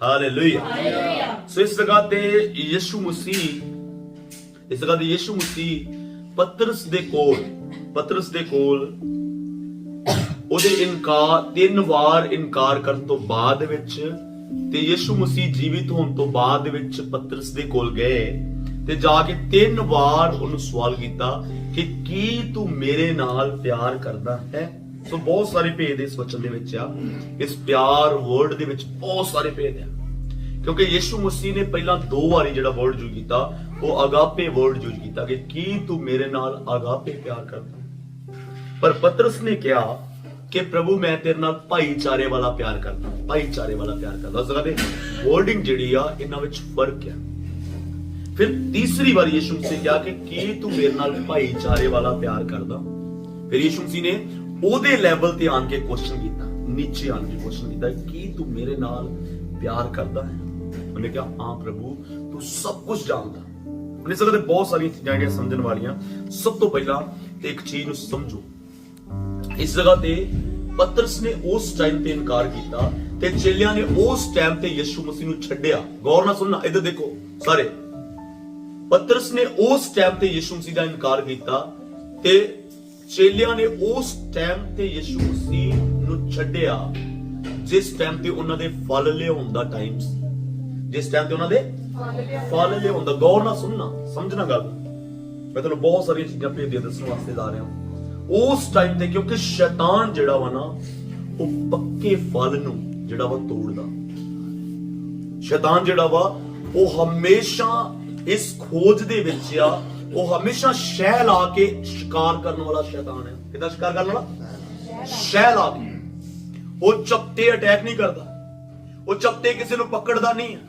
Hallelujah ਸੋ ਇਸ ਜਗ੍ਹਾ ਤੇ ਯਿਸੂ ਮਸੀਹ ਇਸ ਜਗ੍ਹਾ ਤੇ ਯਿਸੂ ਮਸੀਹ ਪਤਰਸ ਦੇ ਕੋਲ ਪਤਰਸ ਦੇ ਕੋਲ ਉਹਦੇ ਇਨਕਾਰ ਤਿੰਨ ਵਾਰ ਇਨਕਾਰ ਕਰਨ ਤੋਂ ਬਾਅਦ ਵਿੱਚ ਤੇ ਯਿਸੂ ਮਸੀਹ ਜੀਵਿਤ ਹੋਣ ਤੋਂ ਬਾਅਦ ਵਿੱਚ ਪਤਰਸ ਦੇ ਕੋਲ ਗਏ ਤੇ ਜਾ ਕੇ ਤਿੰਨ ਵਾਰ ਉਹਨੂੰ ਸਵਾਲ ਕੀਤਾ ਕਿ ਕੀ ਤੂੰ ਮੇਰੇ ਨਾਲ ਪਿਆਰ ਕਰਦਾ ਹੈ? ਸੋ ਬਹੁਤ ਸਾਰੇ ਭੇਦ ਇਸ ਵਚਨ ਦੇ ਵਿੱਚ ਆ। ਇਸ ਪਿਆਰ ਵਰਡ ਦੇ ਵਿੱਚ ਬਹੁਤ ਸਾਰੇ ਭੇਦ ਆ। ਕਿਉਂਕਿ ਯਿਸੂ ਮਸੀਹ ਨੇ ਪਹਿਲਾਂ ਦੋ ਵਾਰੀ ਜਿਹੜਾ ਵਰਡ ਯੂਜ਼ ਕੀਤਾ, ਉਹ ਅਗਾਪੇ ਵਰਡ ਯੂਜ਼ ਕੀਤਾ ਕਿ ਕੀ ਤੂੰ ਮੇਰੇ ਨਾਲ ਅਗਾਪੇ ਪਿਆਰ ਕਰਦਾ? ਪਰ ਪਤਰਸ ਨੇ ਕਿਹਾ ਕਿ ਪ੍ਰਭੂ, ਮੈਂ ਤੇਰੇ ਨਾਲ ਭਾਈਚਾਰੇ ਵਾਲਾ ਪਿਆਰ ਕਰਦਾ, ਭਾਈਚਾਰੇ ਵਾਲਾ ਪਿਆਰ ਕਰਦਾ। ਉਸ ਜਗ੍ਹਾ ਤੇ ਵਰਡਿੰਗ ਜਿਹੜੀ ਆ, ਇਹਨਾਂ ਵਿੱਚ ਫ਼ਰਕ ਆ। ਫਿਰ ਤੀਸਰੀ ਵਾਰ ਯਿਸੂ ਮਸੀਹ ਕਿਹਾ ਕਿ ਕੀ ਤੂੰ ਮੇਰੇ ਨਾਲ ਭਾਈਚਾਰੇ ਵਾਲਾ ਪਿਆਰ ਕਰਦਾ? ਫਿਰ ਯਿਸੂ ਮਸੀਹ ਨੇ ਉਹਦੇ ਲੈਵਲ ਤੇ ਆਣ ਕੇ ਕੁਐਸਚਨ ਕੀਤਾ, ਨੀਚੇ ਆਣ ਕੇ ਕੁਐਸਚਨ ਕੀਤਾ, ਕੀ ਤੂੰ ਮੇਰੇ ਨਾਲ ਪਿਆਰ ਕਰਦਾ ਹੈ? ਉਹਨੇ ਕਿਹਾ, ਹਾਂ ਪ੍ਰਭੂ, ਤੂੰ ਸਭ ਕੁਝ ਜਾਣਦਾ। ਉਹਨੇ ਸਗੋਂ ਬਹੁਤ ਸਾਰੀਆਂ ਚੀਜ਼ਾਂ ਜਿਹੜੀਆਂ ਸਮਝਣ ਵਾਲੀਆਂ। ਸਭ ਤੋਂ ਪਹਿਲਾਂ ਤੇ ਇੱਕ ਚੀਜ਼ ਨੂੰ ਸਮਝੋ। ਇਸ ਜਗ੍ਹਾ ਤੇ ਪਤਰਸ ਨੇ ਉਸ ਟਾਈਮ ਤੇ ਇਨਕਾਰ ਕੀਤਾ ਤੇ ਚੇਲਿਆਂ ਨੇ ਉਸ ਟਾਈਮ ਤੇ ਯਿਸੂ ਮਸੀਹ ਨੂੰ ਛੱਡਿਆ। ਗੌਰ ਨਾਲ ਸੁਣਨਾ, ਇੱਧਰ ਦੇਖੋ, ਸਾਰੇ। ਪਤਰਸ ਨੇ ਉਸ ਟਾਈਮ ਤੇ ਯਿਸੂ ਮਸੀਹ ਦਾ ਇਨਕਾਰ ਕੀਤਾ ਤੇ ਚੇਲਿਆਂ ਨੇ ਉਸ ਟਾਈਮ ਤੇ ਯਿਸੂ ਮਸੀਹ ਨੂੰ ਛੱਡਿਆ, ਜਿਸ ਟਾਈਮ ਤੇ ਉਹਨਾਂ ਦੇ ਫਲ ਲਿਆਉਣ ਦਾ ਟਾਈਮ ਸੀ। ਜਿਸ ਟਾਈਮ ਤੇ ਉਹਨਾਂ ਦੇ ਫਲ ਲਿਆਉਣ ਦਾ, ਗੌਰ ਨਾਲ ਸੁਣਨਾ, ਸਮਝਣਾ ਗੱਲ। ਮੈਂ ਤੁਹਾਨੂੰ ਬਹੁਤ ਸਾਰੀਆਂ ਚੀਜ਼ਾਂ ਭੇਜ ਦੇ ਦੱਸਣ ਵਾਸਤੇ ਜਾ ਰਿਹਾ ਹਾਂ। ਉਸ ਟਾਈਮ ਤੇ ਕਿਉਂਕਿ ਸ਼ੈਤਾਨ ਜਿਹੜਾ ਵਾ ਨਾ, ਉਹ ਪੱਕੇ ਫਲ ਨੂੰ ਜਿਹੜਾ ਵਾ ਤੋੜਦਾ। ਸ਼ੈਤਾਨ ਜਿਹੜਾ ਵਾ, ਉਹ ਹਮੇਸ਼ਾ ਇਸ ਖੋਜ ਦੇ ਵਿੱਚ ਆ ਉਹ ਹਮੇਸ਼ਾ ਸ਼ਹਿ ਲਾ ਕੇ ਸ਼ਿਕਾਰ ਕਰਨ ਵਾਲਾ ਸ਼ੈਤਾਨ ਹੈ। ਕਿਦਾਂ ਸ਼ਿਕਾਰ ਕਰਨ ਵਾਲਾ? ਸ਼ਹਿ ਲਾ ਕੇ। ਉਹ ਚਪਟੇ ਅਟੈਕ ਨਹੀਂ ਕਰਦਾ। ਉਹ ਚਪਟੇ ਕਿਸੇ ਨੂੰ ਪਕੜਦਾ ਨਹੀਂ ਹੈ।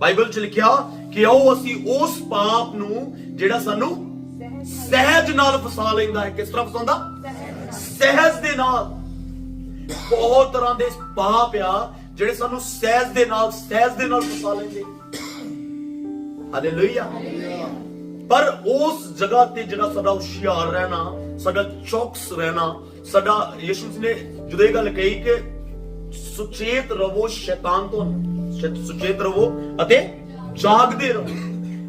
ਬਾਈਬਲ 'ਚ ਲਿਖਿਆ ਕਿ ਆਓ ਅਸੀਂ ਉਸ ਪਾਪ ਨੂੰ ਜਿਹੜਾ ਸਾਨੂੰ ਸਹਿਜ ਨਾਲ ਫਸਾ ਲੈਂਦਾ ਹੈ। ਕਿਸ ਤਰ੍ਹਾਂ ਫਸਾਉਂਦਾ? ਸਹਿਜ ਦੇ ਨਾਲ। ਬਹੁਤ ਤਰ੍ਹਾਂ ਦੇ ਪਾਪ ਆ ਜਿਹੜੇ ਸਾਨੂੰ ਸਹਿਜ ਦੇ ਨਾਲ, ਸਹਿਜ ਦੇ ਨਾਲ ਫਸਾ ਲੈਂਦੇ। ਹਾਲੇਲੂਇਆ। ਪਰ ਉਸ ਜਗ੍ਹਾ ਤੇ ਜਿਹੜਾ ਸਾਡਾ ਹੁਸ਼ਿਆਰ ਰਹਿਣਾ, ਸਾਡਾ ਚੌਕਸ ਰਹਿਣਾ, ਸਾਡਾ ਯਿਸੂ ਜੀ ਨੇ ਜਦੋਂ ਇਹ ਗੱਲ ਕਹੀ ਕਿ ਸੁਚੇਤ ਰਵੋ ਸ਼ੈਤਾਨ ਤੋਂ ਸੁਚੇਤ ਰਵੋ ਅਤੇ ਜਾਗਦੇ ਰਹੋ।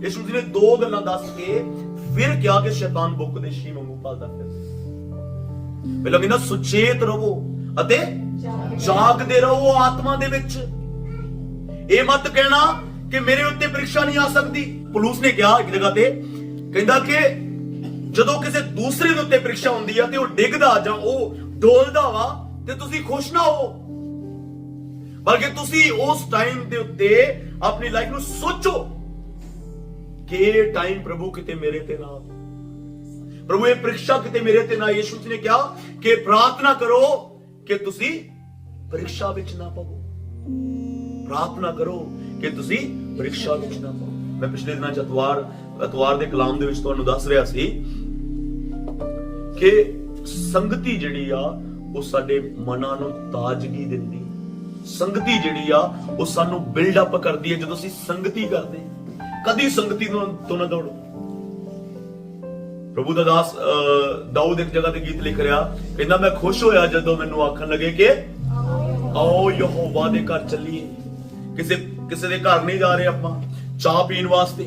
ਯਿਸੂ ਜੀ ਨੇ ਦੋ ਗੱਲਾਂ ਦੱਸ ਕੇ ਫਿਰ ਕਿਹਾ ਕਿ ਸ਼ੈਤਾਨ ਬੁੱਕ ਦੇ ਸ਼ੀ ਵਾਂਗੂ ਪਾਲਦਾ ਫਿਰਦਾ। ਪਹਿਲਾਂ ਕਹਿੰਦਾ ਸੁਚੇਤ ਰਵੋ ਅਤੇ ਜਾਗਦੇ ਰਹੋ ਆਤਮਾ ਦੇ ਵਿੱਚ। ਇਹ ਮਤ ਕਹਿਣਾ ਕਿ ਮੇਰੇ ਉੱਤੇ ਪ੍ਰੀਖਿਆ ਨਹੀਂ ਆ ਸਕਦੀ। ਪੁਲਿਸ ਨੇ ਕਿਹਾ ਇੱਕ ਜਗ੍ਹਾ ਤੇ, ਕਹਿੰਦਾ ਕਿ ਜਦੋਂ ਕਿਸੇ ਦੂਸਰੇ ਦੇ ਉੱਤੇ ਪ੍ਰੀਖਿਆ ਹੁੰਦੀ ਆ ਤੇ ਉਹ ਡਿੱਗਦਾ ਜਾਂ ਉਹ ਡੋਲਦਾ ਵਾ, ਤੇ ਤੁਸੀਂ ਖੁਸ਼ ਨਾ ਹੋ। ਬਲਕਿ ਤੁਸੀਂ ਉਸ ਟਾਈਮ ਦੇ ਉੱਤੇ ਆਪਣੀ ਲਾਈਫ ਨੂੰ ਸੋਚੋ ਕਿ ਇਹ ਟਾਈਮ ਪ੍ਰਭੂ ਕਿਤੇ ਮੇਰੇ ਤੇ ਨਾ ਆਵੇ। ਪ੍ਰਭੂ, ਇਹ ਪ੍ਰੀਖਿਆ ਕਿਤੇ ਮੇਰੇ ਤੇ ਨਾ ਆਏ। ਯਿਸੂ ਜੀ ਨੇ ਕਿਹਾ ਕਿ ਪ੍ਰਾਰਥਨਾ ਕਰੋ ਕਿ ਤੁਸੀਂ ਪ੍ਰੀਖਿਆ ਵਿੱਚ ਨਾ ਪਵੋ। ਪ੍ਰਾਰਥਨਾ ਕਰੋ ਕਿ ਤੁਸੀਂ ਪ੍ਰੀਖਿਆ ਵਿੱਚ ਨਾ ਪਵੋ। ਮੈਂ ਪਿਛਲੇ ਦਿਨਾਂ ਚ ਅਤਵਾਰ ਅਤਵਾਰ ਦੇ ਕਲਾਮ ਦੇ ਵਿੱਚ ਤੁਹਾਨੂੰ ਦੱਸ ਰਿਹਾ ਸੀ ਕਿ ਸੰਗਤੀ ਜਿਹੜੀ ਆ ਉਹ ਸਾਡੇ ਮਨਾਂ ਨੂੰ ਤਾਜ਼ਗੀ ਦਿੰਦੀ। ਸੰਗਤੀ ਜਿਹੜੀ ਆ ਉਹ ਸਾਨੂੰ ਬਿਲਡ ਅਪ ਕਰਦੀ ਹੈ। ਜਦੋਂ ਅਸੀਂ ਸੰਗਤੀ ਕਰਦੇ ਕਦੀ ਸੰਗਤੀ ਤੋਂ ਨਾ ਦੌੜੋ। ਪ੍ਰਭੂ ਦਾ ਦਾਸ ਅਹ, ਦਾਊਦ ਇੱਕ ਜਗ੍ਹਾ ਤੇ ਗੀਤ ਲਿਖ ਰਿਹਾ ਕਹਿੰਦਾ ਮੈਂ ਖੁਸ਼ ਹੋਇਆ ਜਦੋਂ ਮੈਨੂੰ ਆਖਣ ਲੱਗੇ ਕਿ ਆਓ ਯਹੋਵਾ ਦੇ ਘਰ ਚੱਲੀਏ। ਕਿਸੇ ਕਿਸੇ ਦੇ ਘਰ ਨਹੀਂ ਜਾ ਰਹੇ ਆਪਾਂ। ਚਾਹ ਪੀਣ ਵਾਸਤੇ,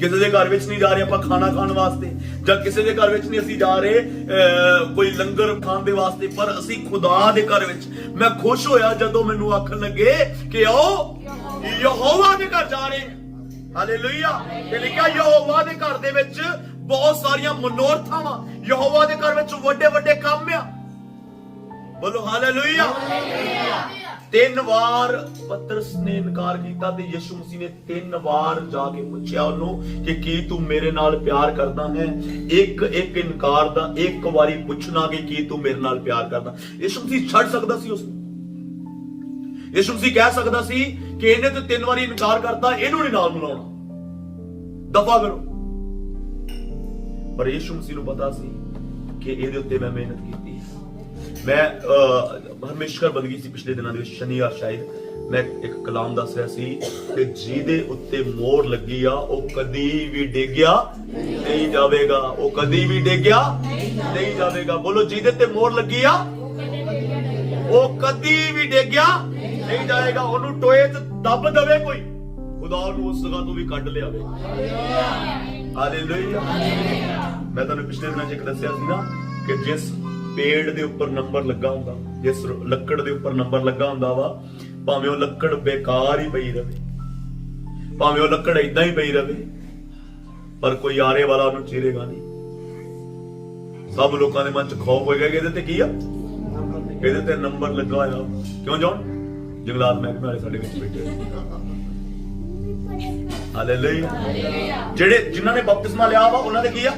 ਕਿਸੇ ਦੇ ਘਰ ਵਿੱਚ ਨਹੀਂ ਜਾ ਰਹੇ ਆਪਾਂ ਖਾਣਾ ਖਾਣ ਵਾਸਤੇ, ਜਾਂ ਕਿਸੇ ਦੇ ਘਰ ਵਿੱਚ ਨਹੀਂ ਅਸੀਂ ਜਾ ਰਹੇ ਕੋਈ ਲੰਗਰ ਖਾਣ ਦੇ ਵਾਸਤੇ, ਪਰ ਅਸੀਂ ਖੁਦਾ ਦੇ ਘਰ ਵਿੱਚ। ਮੈਂ ਖੁਸ਼ ਹੋਇਆ ਜਦੋਂ ਮੈਨੂੰ ਆਖਣ ਲੱਗੇ ਕਿ ਆਓ, ਯਹੋਵਾ ਦੇ ਘਰ ਜਾ ਰਹੇ ਹਾਂ। ਹਾਲੇਲੂਇਆ ਤੇ ਲਿਖਿਆ, ਯਹੋਵਾ ਦੇ ਘਰ ਦੇ ਵਿੱਚ ਬਹੁਤ ਸਾਰੀਆਂ ਮਨੋਰਥਾਵਾਂ ਵਾ ਯਹੋਵਾ ਦੇ ਘਰ ਵਿੱਚ ਵੱਡੇ ਵੱਡੇ ਕੰਮ ਆ। ਬੋਲੋ ਹਾਲੇਲੂਇਆ ਤਿੰਨ ਵਾਰ ਪਤਰਸ ਨੇ ਇਨਕਾਰ ਕੀਤਾ ਤੇ ਯਿਸੂ ਮਸੀਹ ਨੇ ਤਿੰਨ ਵਾਰ ਜਾ ਕੇ ਪੁੱਛਿਆ ਉਹਨੂੰ ਕਿ ਕੀ ਤੂੰ ਮੇਰੇ ਨਾਲ ਪਿਆਰ ਕਰਦਾ ਹੈ? ਇੱਕ ਇੱਕ ਇਨਕਾਰ ਦਾ, ਇੱਕ ਵਾਰੀ ਪੁੱਛਣਾ ਕਿ ਕੀ ਤੂੰ ਮੇਰੇ ਨਾਲ ਪਿਆਰ ਕਰਦਾ। ਯਿਸੂ ਮਸੀਹ ਛੱਡ ਸਕਦਾ ਸੀ ਉਸ ਯਿਸੂ ਮਸੀਹ ਕਹਿ ਸਕਦਾ ਸੀ ਕਿ ਇਹਨੇ ਤੇ ਤਿੰਨ ਵਾਰੀ ਇਨਕਾਰ ਕਰਤਾ, ਇਹਨੂੰ ਨਹੀਂ ਨਾਲ ਮਿਲਾਉਣਾ। ਦਫਾ ਕਰੋ। ਪਰ ਯਿਸੂ ਮਸੀਹ ਨੂੰ ਪਤਾ ਸੀ ਕਿ ਇਹਦੇ ਉੱਤੇ ਮੈਂ ਮਿਹਨਤ ਕੀਤੀ ਹੈ। ਮੈਂ ਅਹ, ਹਰਮੇਸ਼ਕਰ ਬੰਦਗੀ ਸੀ ਪਿਛਲੇ ਦਿਨਾਂ ਦੇ ਵਿੱਚ ਸ਼ਨੀਵਾਰ ਸ਼ਾਇਦ। ਮੈਂ ਇੱਕ ਕਲਾਮ ਦੱਸ ਰਿਹਾ ਸੀ ਕਿ ਜਿਹਦੇ ਉੱਤੇ ਮੋਹਰ ਲੱਗੀ ਆ ਉਹ ਕਦੀ ਵੀ ਡੇਗਿਆ ਨਹੀਂ ਜਾਵੇਗਾ। ਉਹ ਕਦੀ ਵੀ ਡਿੱਗਿਆ ਨਹੀਂ ਜਾਵੇਗਾ। ਬੋਲੋ ਜਿਹਦੇ ਤੇ ਮੋਹਰ ਲੱਗੀ ਆ ਉਹ ਕਦੀ ਵੀ ਡਿੱਗਿਆ ਨਹੀਂ ਜਾਏਗਾ ਉਹਨੂੰ ਟੋਏ ਤੇ ਦੱਬ ਦਵੇ ਕੋਈ। ਖੁਦਾ ਉਹਨੂੰ ਉਸ ਜਗ੍ਹਾ ਤੋਂ ਵੀ ਕੱਢ ਲਿਆਵੇ। ਹਾਲੇਲੂਇਆ। ਮੈਂ ਤੁਹਾਨੂੰ ਪਿਛਲੇ ਦਿਨਾਂ 'ਚ ਇੱਕ ਦੱਸਿਆ ਸੀ ਨਾ ਕਿ ਜਿਸ ਪੇੜ ਦੇ ਉੱਪਰ ਨੰਬਰ ਲੱਗਾ ਹੁੰਦਾ ਜਿਸ ਲੱਕੜ ਦੇ ਉੱਪਰ ਨੰਬਰ ਲੱਗਾ ਹੁੰਦਾ ਵਾ, ਭਾਵੇਂ ਉਹ ਲੱਕੜ ਬੇਕਾਰ ਹੀ ਪਈ ਰਵੇ, ਭਾਵੇਂ ਉਹ ਲੱਕੜ ਇਦਾਂ ਹੀ ਪਈ ਰਵੇ, ਪਰ ਕੋਈ ਆਰੇ ਵਾਲਾ ਉਹਨੂੰ ਚੀਰੇਗਾ ਨਹੀਂ। ਸਭ ਲੋਕਾਂ ਦੇ ਮਨ 'ਚ ਖੌਫ ਹੋਏਗਾ ਕਿ ਇਹਦੇ ਤੇ ਕੀ ਆ? ਇਹਦੇ ਤੇ ਨੰਬਰ ਲੱਗਾ ਹੋਇਆ ਕਿਉਂ ਜੌਨ? ਜੰਗਲਾਤ ਮਹਿਕਮੇ ਵਾਲੇ ਸਾਡੇ ਵਿੱਚ ਬੈਠੇ ਹਾਲੇਲੂਇਆ ਜਿਹੜੇ ਜਿਨ੍ਹਾਂ ਨੇ ਬਪਤਿਸਮਾ ਲਿਆ ਵਾ, ਉਹਨਾਂ ਦੇ ਕੀ ਆ?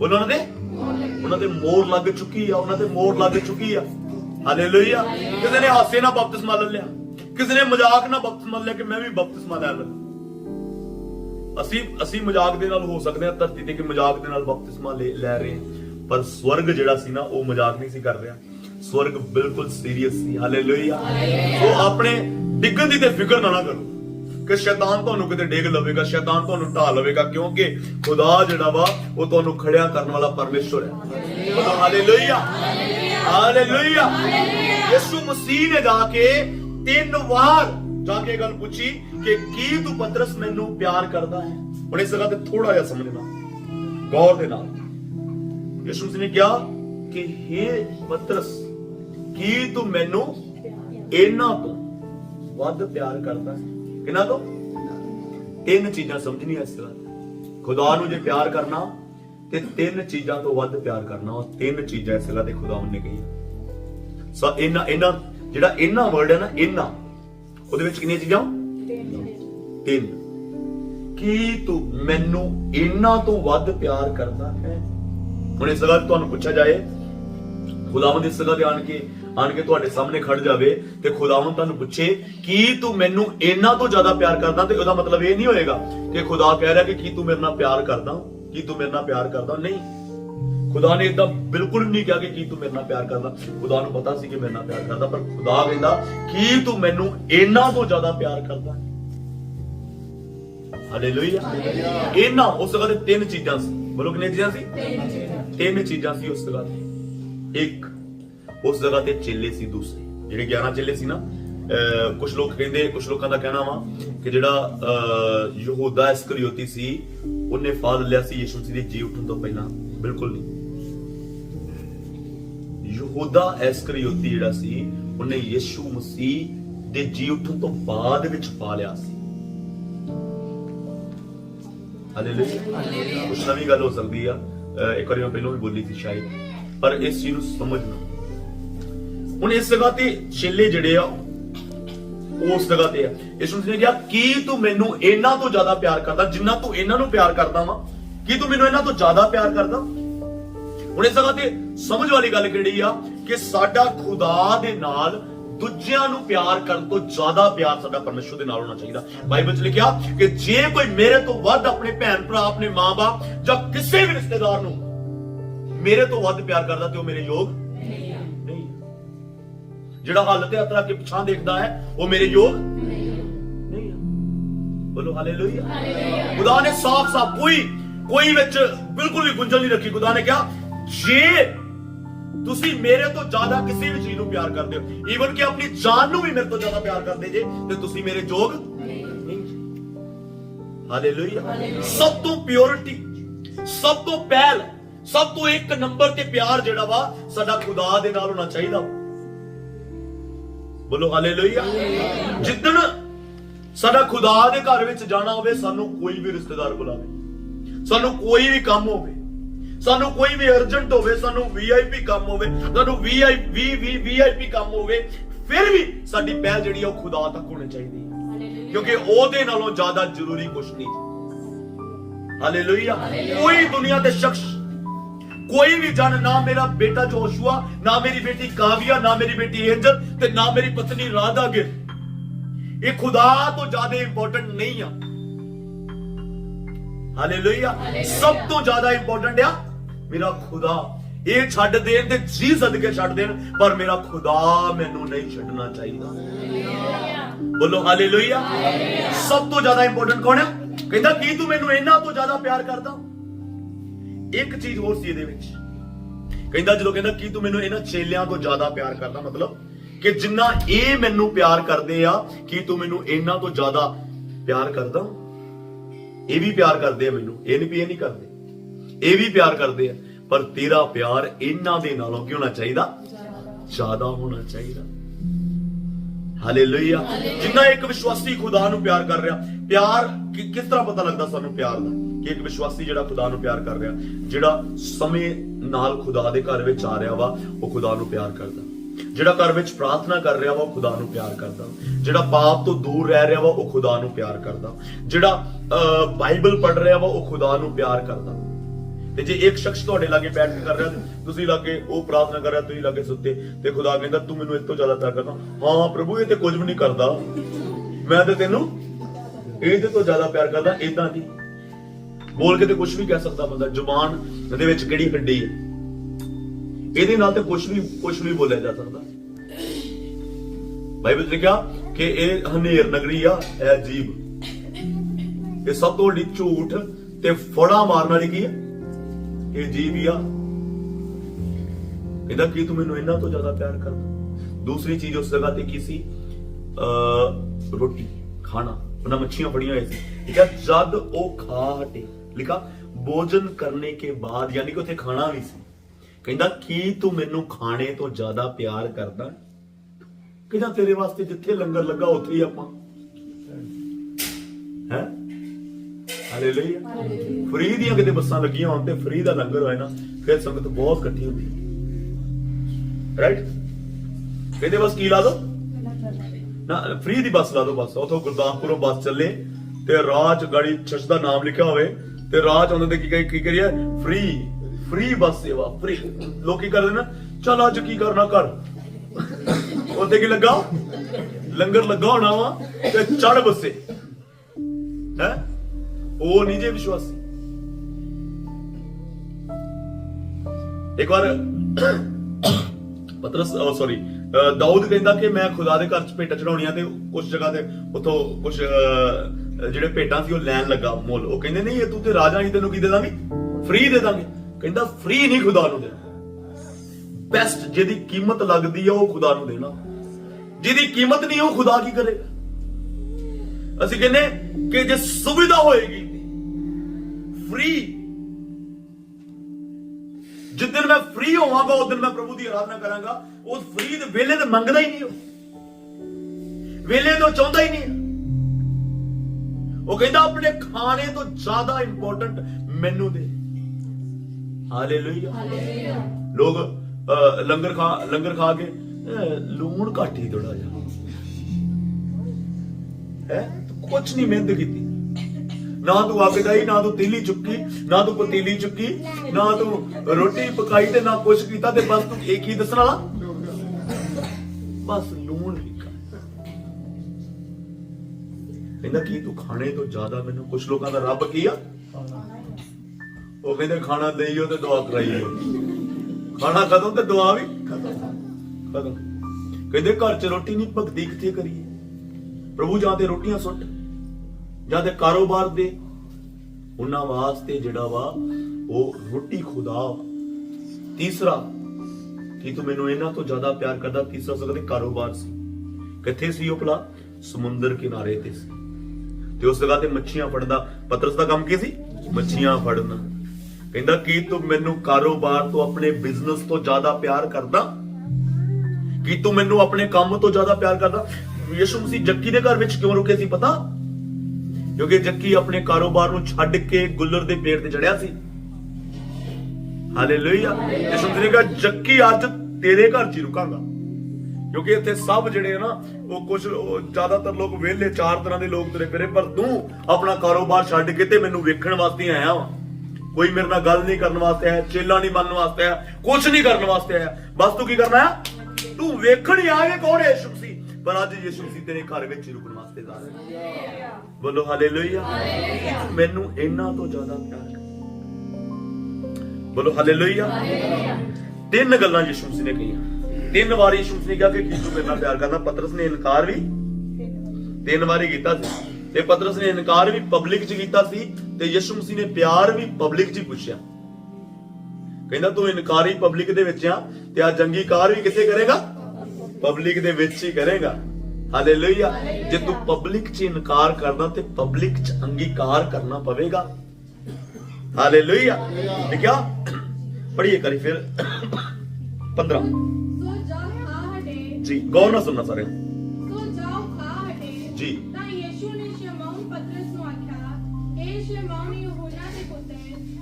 ਉਹਨਾਂ ਦੇ। ਉਹਨਾਂ ਦੇ ਮੋਹਰ ਲੱਗ ਚੁੱਕੀ ਆ, ਉਹਨਾਂ ਦੇ ਮੋਹਰ ਲੱਗ ਚੁੱਕੀ ਆ। ਹਾਲੇਲੂਇਆ ਕਿਸੇ ਨੇ ਹਾਸੇ ਨਾਲ ਬਪਤਿਸਮਾ ਲੈ ਲਿਆ। ਕਿਸੇ ਨੇ ਮਜ਼ਾਕ ਨਾਲ ਬਪਤਿਸਮਾ ਲਿਆ ਕਿ ਮੈਂ ਵੀ ਬਪਤਿਸਮਾ ਲੈ ਲਾਂ। ਅਸੀਂ ਅਸੀਂ ਮਜ਼ਾਕ ਦੇ ਨਾਲ ਹੋ ਸਕਦੇ ਹਾਂ, ਧਰਤੀ ਤੇ ਕਿ ਮਜ਼ਾਕ ਦੇ ਨਾਲ ਬਪਤਿਸਮਾ ਲੈ ਰਹੇ ਹਾਂ। ਪਰ ਸਵਰਗ ਜਿਹੜਾ ਸੀ ਨਾ, ਉਹ ਮਜ਼ਾਕ ਨਹੀਂ ਸੀ ਕਰ ਰਿਹਾ। ਸਵਰਗ ਬਿਲਕੁਲ ਸੀਰੀਅਸ ਸੀ। ਹਾਲੇਲੂਇਆ ਉਹ ਆਪਣੇ ਡਿੱਗਣ ਦੀ ਤੇ ਫਿਕਰ ਨਾ ਕਰੋ। ਕਿ ਸ਼ੈਤਾਨ ਤੁਹਾਨੂੰ ਕਿਤੇ ਡੇਗ ਲਵੇਗਾ, ਸ਼ੈਤਾਨ ਤੁਹਾਨੂੰ ਢਾ ਲਵੇਗਾ, ਕਿਉਂਕਿ ਖੁਦਾ ਜਿਹੜਾ ਵਾ, ਉਹ ਤੁਹਾਨੂੰ ਖੜਿਆ ਕਰਨ ਵਾਲਾ ਪਰਮੇਸ਼ਵਰ ਹੈ। ਹਾਲੇਲੂਇਆ। ਹਾਲੇਲੂਇਆ। ਯਿਸੂ ਮਸੀਹ ਨੇ ਜਾ ਕੇ ਤਿੰਨ ਵਾਰ ਜਾ ਕੇ ਗੱਲ ਪੁੱਛੀ ਕਿ ਕੀ ਤੂੰ ਪਤਰਸ ਮੈਨੂੰ ਪਿਆਰ ਕਰਦਾ ਹੈ? ਹੁਣ ਇਸ ਜਗ੍ਹਾ ਤੇ ਥੋੜਾ ਜਿਹਾ ਸਮਝਣਾ। ਗੌਰ ਦੇ ਨਾਲ। ਯਿਸੂ ਮਸੀਹ ਨੇ ਕਿਹਾ ਕਿ हे ਪਤਰਸ, ਕੀ ਤੂੰ ਮੈਨੂੰ ਇਹਨਾਂ ਤੋਂ ਵੱਧ ਪਿਆਰ ਕਰਦਾ ਹੈ? ਕਿਹਨਾਂ ਤੋਂ? ਤਿੰਨ ਚੀਜ਼ਾਂ ਸਮਝਣੀਆਂ ਇਸ ਤਰ੍ਹਾਂ। ਖੁਦਾ ਨੂੰ ਜੇ ਪਿਆਰ ਕਰਨਾ, ਤੇ ਤਿੰਨ ਚੀਜ਼ਾਂ ਤੋਂ ਵੱਧ ਪਿਆਰ ਕਰਨਾ, ਉਹ ਤਿੰਨ ਚੀਜ਼ਾਂ ਇਸ ਜਗ੍ਹਾ ਤੇ ਖੁਦਾ ਨੇ ਕਹੀ ਸੋ ਇਹਨਾਂ ਇਹਨਾਂ, ਜਿਹੜਾ ਇਹਨਾਂ ਵਰਡ ਹੈ ਨਾ, ਇਹਨਾਂ, ਉਹਦੇ ਵਿੱਚ ਕਿੰਨੀਆਂ ਚੀਜ਼ਾਂ? ਤਿੰਨ। ਕੀ ਤੂੰ ਮੈਨੂੰ ਇਹਨਾਂ ਤੋਂ ਵੱਧ ਪਿਆਰ ਕਰਦਾ ਹੈ? ਹੁਣ ਇਸ ਗੱਲ ਤੁਹਾਨੂੰ ਪੁੱਛਿਆ ਜਾਏ ਖੁਦਾਵੰਦ ਇਸ ਜਗ੍ਹਾ ਤੇ ਆਣ ਕੇ ਆਣ ਕੇ ਤੁਹਾਡੇ ਸਾਹਮਣੇ ਖੜ ਜਾਵੇ ਤੇ ਖੁਦਾਵੰਦ ਤੁਹਾਨੂੰ ਪੁੱਛੇ ਕੀ ਤੂੰ ਮੈਨੂੰ ਇਹਨਾਂ ਤੋਂ ਜ਼ਿਆਦਾ ਪਿਆਰ ਕਰਦਾ? ਤੇ ਉਹਦਾ ਮਤਲਬ ਇਹ ਨਹੀਂ ਹੋਏਗਾ ਕਿ ਖੁਦਾ ਕਹਿ ਰਿਹਾ ਕਿ ਕੀ ਤੂੰ ਮੇਰੇ ਨਾਲ ਪਿਆਰ ਕਰਦਾ? ਕੀ ਤੂੰ ਮੇਰੇ ਨਾਲ ਪਿਆਰ ਕਰਦਾ? ਨਹੀਂ। ਖੁਦਾ ਨੇ ਇਦਾਂ ਬਿਲਕੁਲ ਨਹੀਂ ਕਿਹਾ ਕਿ ਕੀ ਤੂੰ ਮੇਰੇ ਨਾਲ ਪਿਆਰ ਕਰਦਾ। ਖੁਦਾ ਨੂੰ ਪਤਾ ਸੀ ਕਿ ਮੇਰੇ ਨਾਲ ਪਿਆਰ ਕਰਦਾ ਪਰ ਖੁਦਾ ਕਹਿੰਦਾ ਕੀ ਤੂੰ ਮੈਨੂੰ ਇਹਨਾਂ ਤੋਂ ਜ਼ਿਆਦਾ ਪਿਆਰ ਕਰਦਾ? ਹਾਲੇਲੂਇਆ ਇਹਨਾਂ ਉਸ ਜਗ੍ਹਾ ਤੇ ਤਿੰਨ ਚੀਜ਼ਾਂ ਸੀ। ਬੋਲੋ ਕਿੰਨੀਆਂ ਚੀਜ਼ਾਂ ਸੀ? ਤਿੰਨ ਚੀਜ਼ਾਂ। ਸੀ ਉਸ ਜਗ੍ਹਾ ਤੇ ਇੱਕ ਉਸ ਜਗ੍ਹਾ ਤੇ ਚੇਲੇ ਸੀ ਦੂਸਰੇ। ਜਿਹੜੇ 11 ਚੇਲੇ ਸੀ ਨਾ ਕੁਝ ਲੋਕ ਕਹਿੰਦੇ ਕੁਝ ਲੋਕਾਂ ਦਾ ਕਹਿਣਾ ਵਾ ਕਿ ਜਿਹੜਾ ਯਹੂਦਾ ਇਸਕਰੀਓਤੀ ਸੀ ਉਹਨੇ ਫਾਦ ਲਿਆ ਸੀ ਯਿਸੂ ਮਸੀਹ ਦੇ ਜੀ ਉੱਠਣ ਤੋਂ ਪਹਿਲਾਂ। ਬਿਲਕੁਲ ਨਹੀਂ। ਯਹੂਦਾ ਇਸਕਰੀਓਤੀ ਜਿਹੜਾ ਸੀ ਉਹਨੇ ਯਿਸੂ ਮਸੀਹ ਦੇ ਜੀ ਉੱਠਣ ਤੋਂ ਬਾਅਦ ਵਿੱਚ ਪਾ ਲਿਆ ਸੀ। ਹਾਲੇਲੂਇਆ ਕੁਛ ਨਵੀਂ ਗੱਲ ਹੋ ਸਕਦੀ ਆ। ਇੱਕ ਵਾਰੀ ਮੈਂ ਪਹਿਲਾਂ ਵੀ ਬੋਲੀ ਸੀ ਸ਼ਾਇਦ। ਪਰ ਇਸ ਚੀਜ਼ ਨੂੰ ਸਮਝਣਾ ਹੁਣ ਇਸ ਜਗ੍ਹਾ ਤੇ ਛੇਲੇ ਜਿਹੜੇ ਆ ਉਸ ਜਗ੍ਹਾ ਤੇ ਆ। ਇਸ ਨੂੰ ਨੇ ਕਿਹਾ, ਕੀ ਤੂੰ ਮੈਨੂੰ ਇਹਨਾਂ ਤੋਂ ਜ਼ਿਆਦਾ ਪਿਆਰ ਕਰਦਾ, ਜਿੰਨਾ ਤੂੰ ਇਹਨਾਂ ਨੂੰ ਪਿਆਰ ਕਰਦਾ ਵਾ? ਕੀ ਤੂੰ ਮੈਨੂੰ ਇਹਨਾਂ ਤੋਂ ਜ਼ਿਆਦਾ ਪਿਆਰ ਕਰਦਾ? ਹੁਣ ਇਸ ਜਗ੍ਹਾ ਤੇ ਸਮਝ ਵਾਲੀ ਗੱਲ ਕਿਹੜੀ ਆ ਕਿ ਸਾਡਾ ਖੁਦਾ ਦੇ ਨਾਲ ਦੂਜਿਆਂ ਨੂੰ ਪਿਆਰ ਕਰਨ ਤੋਂ ਜ਼ਿਆਦਾ ਪਿਆਰ ਸਾਡਾ ਪਰਮੇਸ਼ਰ ਦੇ ਨਾਲ ਹੋਣਾ ਚਾਹੀਦਾ। ਬਾਈਬਲ 'ਚ ਲਿਖਿਆ ਕਿ ਜੇ ਕੋਈ ਮੇਰੇ ਤੋਂ ਵੱਧ ਆਪਣੇ ਭੈਣ ਭਰਾ, ਆਪਣੇ ਮਾਂ-ਬਾਪ ਜਾਂ ਕਿਸੇ ਵੀ ਰਿਸ਼ਤੇਦਾਰ ਨੂੰ ਮੇਰੇ ਤੋਂ ਵੱਧ ਪਿਆਰ ਕਰਦਾ ਤੇ ਉਹ ਮੇਰੇ ਯੋਗ ਨਹੀਂ। ਹੈ ਜਿਹੜਾ ਹਾਲਤ ਤੇ ਅਤਰਾ ਕੇ ਪਿਛਾਂ ਦੇਖਦਾ ਹੈ ਉਹ ਮੇਰੇ ਯੋਗ ਨਹੀਂ ਹੈ ਬੋਲੋ ਹਾਲੇਲੂਇਆ ਖੁਦਾ ਨੇ ਸਾਫ਼-ਸਾਫ਼ ਕੋਈ ਕੋਈ ਵਿੱਚ ਬਿਲਕੁਲ ਵੀ ਗੁੰਝਲ ਨਹੀਂ ਰੱਖੀ। ਖੁਦਾ ਨੇ ਕਿਹਾ ਜੇ ਤੁਸੀਂ ਮੇਰੇ ਤੋਂ ਜ਼ਿਆਦਾ ਕਿਸੇ ਵੀ ਚੀਜ਼ ਨੂੰ ਪਿਆਰ ਕਰਦੇ ਹੋ ਈਵਨ ਕਿ ਆਪਣੀ ਜਾਨ ਨੂੰ ਵੀ ਮੇਰੇ ਤੋਂ ਜ਼ਿਆਦਾ ਪਿਆਰ ਕਰਦੇ ਜੇ ਤੇ ਤੁਸੀਂ ਮੇਰੇ ਯੋਗ ਹਾਲੇਲੂਇਆ ਸਭ ਤੋਂ ਪਿਓਰਿਟੀ ਸਭ ਤੋਂ ਪਹਿਲ ਸਭ ਤੋਂ ਇੱਕ ਨੰਬਰ ਤੇ ਪਿਆਰ ਜਿਹੜਾ ਵਾ ਸਾਡਾ ਖੁਦਾ ਦੇ ਨਾਲ ਹੋਣਾ ਚਾਹੀਦਾ ਬੋਲੋ ਹਾਲੇਲੂਇਆ। ਜਿੱਦਣ ਸਾਡਾ ਖੁਦਾ ਦੇ ਘਰ ਵਿੱਚ ਜਾਣਾ ਹੋਵੇ ਸਾਨੂੰ ਕੋਈ ਵੀ ਰਿਸ਼ਤੇਦਾਰ ਬੁਲਾਵੇ। ਸਾਨੂੰ ਕੋਈ ਵੀ ਕੰਮ ਹੋਵੇ। ਸਾਨੂੰ ਕੋਈ ਵੀ ਅਰਜੈਂਟ ਹੋਵੇ ਸਾਨੂੰ ਵੀਆਈਪੀ ਕੰਮ ਹੋਵੇ ਸਾਨੂੰ ਵੀਆਈਪੀ ਵੀ ਵੀਆਈਪੀ ਕੰਮ ਹੋਵੇ ਫਿਰ ਵੀ ਸਾਡੀ ਪਹਿਲ ਜਿਹੜੀ ਉਹ ਖੁਦਾ ਤੱਕ ਹੋਣੀ ਚਾਹੀਦੀ ਹੈ ਕਿਉਂਕਿ ਉਹਦੇ ਨਾਲੋਂ ਜ਼ਿਆਦਾ ਜ਼ਰੂਰੀ ਕੁਝ ਨਹੀਂ। ਹਾਲੇਲੂਇਆ। ਕੋਈ ਦੁਨੀਆ ਦੇ ਸ਼ਖਸ ਕੋਈ ਵੀ ਜਨ ਨਾ ਮੇਰਾ ਬੇਟਾ ਜੋਸ਼ੂਆ ਨਾ ਮੇਰੀ ਬੇਟੀ ਕਾਵਿਆ ਨਾ ਮੇਰੀ ਬੇਟੀ ਏਂਜਲ ਤੇ ਨਾ ਮੇਰੀ ਪਤਨੀ ਰਾਧਾ ਗਿਰ ਇਹ ਖੁਦਾ ਤੋਂ ਜ਼ਿਆਦਾ ਇੰਪੋਰਟੈਂਟ ਨਹੀਂ ਆ। ਹਾਲੇਲੂਇਆ ਸਭ ਤੋਂ ਜ਼ਿਆਦਾ ਇੰਪੋਰਟੈਂਟ ਆ ਮੇਰਾ ਖੁਦਾ। ਇਹ ਛੱਡ ਦੇਣ ਤੇ ਜੀ ਸਦਕੇ ਛੱਡ ਦੇਣ ਪਰ ਮੇਰਾ ਖੁਦਾ ਮੈਨੂੰ ਨਹੀਂ ਛੱਡਣਾ ਚਾਹੀਦਾ। ਬੋਲੋ ਹਾਲੇਲੂਇਆ ਸਭ ਤੋਂ ਜ਼ਿਆਦਾ ਇੰਪੋਰਟੈਂਟ ਕੌਣ ਹੈ ਕਹਿੰਦਾ ਕੀ ਤੂੰ ਮੈਨੂੰ ਇਹਨਾਂ ਤੋਂ ਜ਼ਿਆਦਾ ਪਿਆਰ ਕਰਦਾ? ਇੱਕ ਚੀਜ਼ ਹੋਰ ਸੀ ਇਹਦੇ ਵਿੱਚ। ਕਹਿੰਦਾ ਜਦੋਂ ਕਹਿੰਦਾ ਕੀ ਤੂੰ ਮੈਨੂੰ ਇਹਨਾਂ ਚੇਲਿਆਂ ਤੋਂ ਜ਼ਿਆਦਾ ਪਿਆਰ ਕਰਦਾ, ਮਤਲਬ ਕਿ ਜਿੰਨਾ ਇਹ ਮੈਨੂੰ ਪਿਆਰ ਕਰਦੇ ਆ, ਕੀ ਤੂੰ ਮੈਨੂੰ ਇਹਨਾਂ ਤੋਂ ਜ਼ਿਆਦਾ ਪਿਆਰ ਕਰਦਾ। ਇਹ ਵੀ ਪਿਆਰ ਕਰਦੇ ਆ ਮੈਨੂੰ, ਇਹ ਨਹੀਂ ਵੀ ਇਹ ਨਹੀਂ ਕਰਦੇ। ਇਹ ਵੀ ਪਿਆਰ ਕਰਦੇ ਆ, ਪਰ ਤੇਰਾ ਪਿਆਰ ਇਹਨਾਂ ਦੇ ਨਾਲੋਂ ਕੀ ਹੋਣਾ ਚਾਹੀਦਾ? ਜ਼ਿਆਦਾ ਹੋਣਾ ਚਾਹੀਦਾ। ਹਾਲੇਲੂਇਆ ਜਿੰਨਾ ਇੱਕ ਵਿਸ਼ਵਾਸੀ ਖੁਦਾ ਨੂੰ ਪਿਆਰ ਕਰ ਰਿਹਾ, ਪਿਆਰ ਕਿਸ ਤਰ੍ਹਾਂ ਪਤਾ ਲੱਗਦਾ ਸਾਨੂੰ ਪਿਆਰ ਦਾ? ਕਿ ਇੱਕ ਵਿਸ਼ਵਾਸੀ ਜਿਹੜਾ ਖੁਦਾ ਨੂੰ ਪਿਆਰ ਕਰ ਰਿਹਾ, ਜਿਹੜਾ ਸਮੇਂ ਨਾਲ ਖੁਦਾ ਦੇ ਘਰ ਵਿੱਚ ਆ ਰਿਹਾ ਵਾ, ਉਹ ਖੁਦਾ ਨੂੰ ਪਿਆਰ ਕਰਦਾ। ਜਿਹੜਾ ਘਰ ਵਿੱਚ ਪ੍ਰਾਰਥਨਾ ਕਰ ਰਿਹਾ ਵਾ, ਉਹ ਖੁਦਾ ਨੂੰ ਪਿਆਰ ਕਰਦਾ। ਜਿਹੜਾ ਪਾਪ ਤੋਂ ਦੂਰ ਰਹਿ ਰਿਹਾ ਵਾ, ਉਹ ਖੁਦਾ ਨੂੰ ਪਿਆਰ ਕਰਦਾ। ਜਿਹੜਾ ਬਾਈਬਲ ਪੜ੍ਹ ਰਿਹਾ ਵਾ, ਉਹ ਖੁਦਾ ਨੂੰ ਪਿਆਰ ਕਰਦਾ। ਤੇ ਜੇ ਇੱਕ ਸ਼ਖਸ ਤੁਹਾਡੇ ਲਾਗੇ ਬੈਠ ਕੇ ਕਰ ਰਿਹਾ ਤੁਸੀਂ ਲਾਗੇ ਉਹ ਪ੍ਰਾਰਥਨਾ ਕਰ ਰਿਹਾ, ਤੁਸੀਂ ਲਾਗੇ ਸੁੱਤੇ ਤੇ ਖੁਦਾ ਕਹਿੰਦਾ, ਤੂੰ ਮੈਨੂੰ ਇਸ ਤੋਂ ਜ਼ਿਆਦਾ ਪਿਆਰ ਕਰਦਾ। ਹਾਂ, ਪ੍ਰਭੂ, ਇਹ ਤੇ ਕੁਝ ਵੀ ਨਹੀਂ ਕਰਦਾ। ਮੈਂ ਤੇ ਤੈਨੂੰ ਇਹਦੇ ਤੋਂ ਜ਼ਿਆਦਾ ਪਿਆਰ ਕਰਦਾ ਇਦਾਂ ਦੀ ਬੋਲ ਕੇ ਤੇ ਕੁਝ ਵੀ ਕਹਿ ਸਕਦਾ ਬੰਦਾ, ਜ਼ੁਬਾਨ ਦੇ ਵਿੱਚ ਕਿਹੜੀ ਹੱਡੀ ਹੈ? ਇਹਦੇ ਨਾਲ ਤੇ ਕੁਝ ਵੀ ਕੁਝ ਵੀ ਬੋਲਿਆ ਜਾ ਸਕਦਾ। ਬਾਈਬਲ 'ਚ ਲਿਖਿਆ ਕਿ ਇਹ ਹਨੇਰ ਨਗਰੀ ਆ, ਇਹ ਅਜੀਬ। ਇਹ ਸਭ ਤੋਂ ਵੱਡੀ ਝੂਠ ਤੇ ਫੜਾ ਮਾਰਨ ਵਾਲੀ ਕੀ ਹੈ? ਇਹ ਜੀਵ ਹੀ ਆ। ਇਹਦਾ ਕੀ ਤੂੰ ਮੈਨੂੰ ਇਹਨਾਂ ਤੋਂ ਜ਼ਿਆਦਾ ਪਿਆਰ ਕਰਦਾ? ਦੂਸਰੀ ਚੀਜ਼ ਉਸ ਜਗ੍ਹਾ ਤੇ ਕੀ ਸੀ? ਅ ਰੋਟੀ, ਖਾਣਾ। ਉਹਨਾਂ ਮੱਛੀਆਂ ਫੜੀਆਂ ਹੋਈਆਂ ਸੀ। ਠੀਕ ਜਦ ਉਹ ਖਾ ਹਟੇ ਲਿਖਾ ਭੋਜਨ ਕਰਨੇ ਕੇ ਬਾਅਦ ਯਾਨੀ ਕਿ ਉੱਥੇ ਖਾਣਾ ਵੀ ਸੀ। ਕਹਿੰਦਾ ਕੀ ਤੂੰ ਮੈਨੂੰ ਖਾਣੇ ਤੋਂ ਜ਼ਿਆਦਾ ਪਿਆਰ ਕਰਦਾ? ਕਹਿੰਦਾ ਤੇਰੇ ਵਾਸਤੇ ਜਿੱਥੇ ਲੰਗਰ ਲੱਗਾ ਉੱਥੇ ਹੀ ਆਪਾਂ। ਹੈ? ਹਾਲੇਲੂਇਆ ਫ੍ਰੀ ਦੀਆਂ ਕਿਤੇ ਬੱਸਾਂ ਲੱਗੀਆਂ ਹੋਣ ਤੇ ਫ੍ਰੀ ਦਾ ਲੰਗਰ ਹੋਏ ਨਾ ਫਿਰ ਸੰਗਤ ਬਹੁਤ ਇਕੱਠੀ ਹੁੰਦੀ ਰਾਈਟ ਕਹਿੰਦੇ ਬਸ ਕੀ ਲਾ ਦੋ? ਨਾ ਫ੍ਰੀ ਦੀ ਬੱਸ ਲਾ ਦੋ ਬਸ। ਉਥੋਂ ਗੁਰਦਾਸਪੁਰੋਂ ਬੱਸ ਚੱਲੇ ਤੇ ਚ ਗਾੜੀ ਛੱਜ ਦਾ ਨਾਮ ਲਿਖਿਆ ਹੋਵੇ ਤੇ ਰਾਹ ਚ ਉਹਨਾਂ ਦੇ ਕੀ ਕੀ ਕਰੀਏ? ਫ੍ਰੀ ਫ੍ਰੀ ਬੱਸ ਸੇਵਾ ਫ੍ਰੀ ਲੋਕੀ ਕਰਦੇ ਨਾ, ਚਲ ਅੱਜ ਕੀ ਕਰਨਾ ਕਰ ਉੱਥੇ ਕੀ ਲੱਗਾ? ਲੰਗਰ ਲੱਗਾ ਹੋਣਾ ਵਾ ਤੇ ਚੜ ਬੱਸੇ। ਹੈ? ਉਹ ਨਹੀਂ ਜੇ ਵਿਸ਼ਵਾਸੀ। ਇੱਕ ਵਾਰ ਪਤਰਸ ਸੌਰੀ ਦਾਊਦ ਕਹਿੰਦਾ ਕਿ ਮੈਂ ਖੁਦਾ ਦੇ ਘਰ ਚ ਭੇਟਾਂ ਚੜਾਉਣੀਆਂ ਤੇ ਉਸ ਜਗ੍ਹਾ ਤੇ ਉਥੋਂ ਕੁਝ ਜਿਹੜੇ ਭੇਟਾਂ ਸੀ ਉਹ ਲੈਣ ਲੱਗਾ ਮੁੱਲ। ਉਹ ਕਹਿੰਦੇ, ਨਹੀਂ, ਇਹ ਤੂੰ ਤੇ ਰਾਜਾ ਹੀ ਤੈਨੂੰ ਕੀ ਦੇ ਦਾਂਗੇ? ਫ੍ਰੀ ਦੇ ਦਾਂਗੇ। ਕਹਿੰਦਾ ਫ੍ਰੀ ਨਹੀਂ ਖੁਦਾ ਨੂੰ ਦੇਣਾ। ਬੈਸਟ ਜਿਹਦੀ ਕੀਮਤ ਲੱਗਦੀ ਆ, ਉਹ ਖੁਦਾ ਨੂੰ ਦੇਣਾ। ਜਿਹਦੀ ਕੀਮਤ ਨਹੀਂ, ਉਹ ਖੁਦਾ ਕੀ ਕਰੇਗਾ ਅਸੀਂ ਕਹਿੰਦੇ ਕਿ ਜੇ ਸੁਵਿਧਾ ਹੋਏਗੀ ਫ੍ਰੀ ਜਿਸ ਦਿਨ ਮੈਂ ਫ੍ਰੀ ਹੋਵਾਂਗਾ, ਉਸ ਦਿਨ ਮੈਂ ਪ੍ਰਭੂ ਦੀ ਆਰਾਧਨਾ ਕਰਾਂਗਾ। ਉਸ ਫ੍ਰੀ ਦੇ ਵੇਲੇ ਤੇ ਮੰਗਦਾ ਹੀ ਨਹੀਂ ਉਹ। ਵੇਲੇ ਤੋਂ ਚਾਹੁੰਦਾ ਹੀ ਨਹੀਂ। ਉਹ ਕਹਿੰਦਾ ਆਪਣੇ ਖਾਣੇ ਤੋਂ ਜ਼ਿਆਦਾ ਇੰਪੋਰਟੈਂਟ ਮੈਨੂੰ ਦੇ। ਹਾਲੇਲੂਇਆ ਲੋਕ ਅਹ, ਲੰਗਰ ਖਾ ਲੰਗਰ ਖਾ ਕੇ ਲੂਣ ਘੱਟ ਹੀ ਥੋੜਾ ਜਿਹਾ। ਹੈ? ਕੁਝ ਨਹੀਂ ਮਿਹਨਤ ਕੀਤੀ। ਨਾ ਤੂੰ ਅੱਗ ਡਾਈ ਨਾ ਤੂੰ ਤੀਲੀ ਚੁੱਕੀ ਨਾ ਤੂੰ ਪਤੀਲੀ ਚੁੱਕੀ ਨਾ ਤੂੰ ਰੋਟੀ ਪਕਾਈ ਤੇ ਨਾ ਕੁਛ ਕੀਤਾ ਤੇ ਬਸ ਤੂੰ ਇੱਕ ਹੀ ਦੱਸਣ ਵਾਲਾ? ਬਸ। ਕਹਿੰਦਾ ਕੀ ਤੂੰ ਖਾਣੇ ਤੋਂ ਜ਼ਿਆਦਾ ਮੈਨੂੰ ਕੁਝ ਲੋਕਾਂ ਦਾ ਰੱਬ ਕੀ ਆ? ਉਹ ਕਹਿੰਦੇ ਖਾਣਾ ਦੇਈਓ ਤੇ ਦੁਆ ਕਰਾਈਓ ਖਾਣਾ ਕਦੋਂ ਤੇ ਦੁਆ ਵੀ? ਕਦੋਂ। ਕਹਿੰਦੇ ਘਰ ਚ ਰੋਟੀ ਨਹੀਂ, ਭਗਤੀ ਕਿੱਥੇ ਕਰੀਏ? ਪ੍ਰਭੂ ਜਾਂ ਤੇ ਰੋਟੀਆਂ ਸੁੱਟ, ਜਾਂ ਤੇ ਕਾਰੋਬਾਰ ਦੇ। ਉਹਨਾਂ ਵਾਸਤੇ ਜਿਹੜਾ ਵਾ, ਉਹ ਰੋਟੀ ਖੁਦਾ ਤੀਸਰਾ, ਕੀ ਤੂੰ ਮੈਨੂੰ ਇਹਨਾਂ ਤੋਂ ਜ਼ਿਆਦਾ ਪਿਆਰ ਕਰਦਾ? ਤੀਸਰਾ ਸਕਦੇ ਕਾਰੋਬਾਰ ਸੀ। ਕਿੱਥੇ ਸੀ ਉਹ ਭਲਾ? ਸਮੁੰਦਰ ਕਿਨਾਰੇ ਤੇ ਸੀ। ਤੇ ਉਸ ਜਗ੍ਹਾ ਤੇ ਮੱਛੀਆਂ ਫੜਦਾ ਪਤਰਸ ਦਾ ਕੰਮ ਕੀ ਸੀ? ਮੱਛੀਆਂ ਫੜਨਾ। ਕਹਿੰਦਾ, ਕੀ ਤੂੰ ਮੈਨੂੰ ਕਾਰੋਬਾਰ ਤੋਂ ਆਪਣੇ ਬਿਜ਼ਨਸ ਤੋਂ ਜ਼ਿਆਦਾ ਪਿਆਰ ਕਰਦਾ? ਕੀ ਤੂੰ ਮੈਨੂੰ ਆਪਣੇ ਕੰਮ ਤੋਂ ਜ਼ਿਆਦਾ ਪਿਆਰ ਕਰਦਾ? ਯਿਸੂ ਮਸੀਹ ਜੱਕੀ ਦੇ ਘਰ ਵਿੱਚ ਕਿਉਂ ਰੁਕੇ ਸੀ ਪਤਾ? ਕਿਉਂਕਿ ਜੱਕੀ ਆਪਣੇ ਕਾਰੋਬਾਰ ਨੂੰ ਛੱਡ ਕੇ ਗੁੱਲਰ ਦੇ ਪੇੜ ਤੇ ਚੜਿਆ ਸੀ। ਹਾਲੇਲੂਇਆ ਯਿਸੂ ਮਸੀਹ ਨੇ ਕਿਹਾ, ਜੱਕੀ ਅੱਜ ਤੇਰੇ ਘਰ 'ਚ ਹੀ ਰੁਕਾਂਗਾ। ਕਿਉਂਕਿ ਇੱਥੇ ਸਭ ਜਿਹੜੇ ਆ ਨਾ, ਉਹ ਕੁਝ ਜ਼ਿਆਦਾਤਰ ਲੋਕ ਵਿਹਲੇ, ਚਾਰ ਤਰ੍ਹਾਂ ਦੇ ਲੋਕ ਤੁਰੇ ਫਿਰੇ, ਪਰ ਤੂੰ ਆਪਣਾ ਕਾਰੋਬਾਰ ਛੱਡ ਕੇ ਤੇ ਮੈਨੂੰ ਵੇਖਣ ਵਾਸਤੇ ਆਇਆ ਵਾ। ਕੋਈ ਮੇਰੇ ਨਾਲ ਗੱਲ ਨਹੀਂ ਕਰਨ ਵਾਸਤੇ ਆਇਆ, ਚੇਲਾ ਨਹੀਂ ਬਣਨ ਵਾਸਤੇ ਆਇਆ ਕੁਝ ਨਹੀਂ ਕਰਨ ਵਾਸਤੇ ਆਇਆ। ਬਸ ਤੂੰ ਕੀ ਕਰਨਾ ਆ ਤੂੰ ਵੇਖਣ ਹੀ ਆ ਕੇ ਕੌਣ ਹੈ ਯਿਸੂ ਮਸੀਹ? ਪਰ ਅੱਜ ਯਿਸੂ ਸੀ ਤੇਰੇ ਘਰ ਵਿੱਚ ਰੁਕਣ ਵਾਸਤੇ ਜਾ ਰਿਹਾ। ਹੈ ਬੋਲੋ ਹਾਲੇਲੂਇਆ। ਮੈਨੂੰ ਇਹਨਾਂ ਤੋਂ ਜ਼ਿਆਦਾ ਪਿਆਰ ਕਰ ਬੋਲੋ ਹਾਲੇਲੂਇਆ। ਤਿੰਨ ਗੱਲਾਂ ਯਿਸੂ ਸੀ ਨੇ ਕਹੀਆਂ। ਤਿੰਨ ਵਾਰੀ ਯਿਸੂ ਨੇ ਕਿਹਾ ਕਿ ਕੀ ਤੂੰ ਮੇਰੇ ਨਾਲ ਪਿਆਰ ਕਰਦਾ, ਪਤਰਸ ਨੇ ਇਨਕਾਰ ਵੀ ਤਿੰਨ ਵਾਰੀ ਕੀਤਾ ਸੀ। ਤੇ ਪਤਰਸ ਨੇ ਇਨਕਾਰ ਵੀ ਪਬਲਿਕ 'ਚ ਕੀਤਾ ਸੀ ਤੇ ਯਿਸੂ ਮਸੀਹ ਨੇ ਪਿਆਰ ਵੀ ਪਬਲਿਕ 'ਚ ਹੀ ਪੁੱਛਿਆ। ਕਹਿੰਦਾ, ਤੂੰ ਇਨਕਾਰੀ ਪਬਲਿਕ ਦੇ ਵਿੱਚ ਆ ਤੇ ਆ ਜੰਗੀ ਕਾਰ ਵੀ ਕਿੱਥੇ ਕਰੇਗਾ? ਪਬਲਿਕ ਦੇ ਵਿੱਚ ਹੀ ਕਰੇਗਾ। ਹਾਲੇਲੂਇਆ ਜੇ ਤੂੰ ਪਬਲਿਕ 'ਚ ਇਨਕਾਰ ਕਰਦਾ ਤੇ ਪਬਲਿਕ 'ਚ ਅੰਗੀਕਾਰ ਕਰਨਾ ਪਵੇਗਾ। ਹਾਲੇਲੂਇਆ ਠੀਕ ਆ? ਪੜ੍ਹੀਏ ਕਰੀ ਫਿਰ। 15 ਸੋ ਜਾ ਖਾ ਹਟੇ। ਜੀ ਗੌਰ ਨਾਲ ਸੁਣਨਾ ਸਾਰੇ ਸੋ ਜਾਓ ਖਾ ਹਟੇ। ਜੀ। ਤਾਂ ਯੀਸ਼ੂ ਨੇ ਸ਼ਮੌਨ ਪਤਰਸ ਨੂੰ ਆਖਿਆ ਏ ਸ਼ਮੌਨ ਯਹੂਦਾ ਦੇ ਪੁੱਤਰ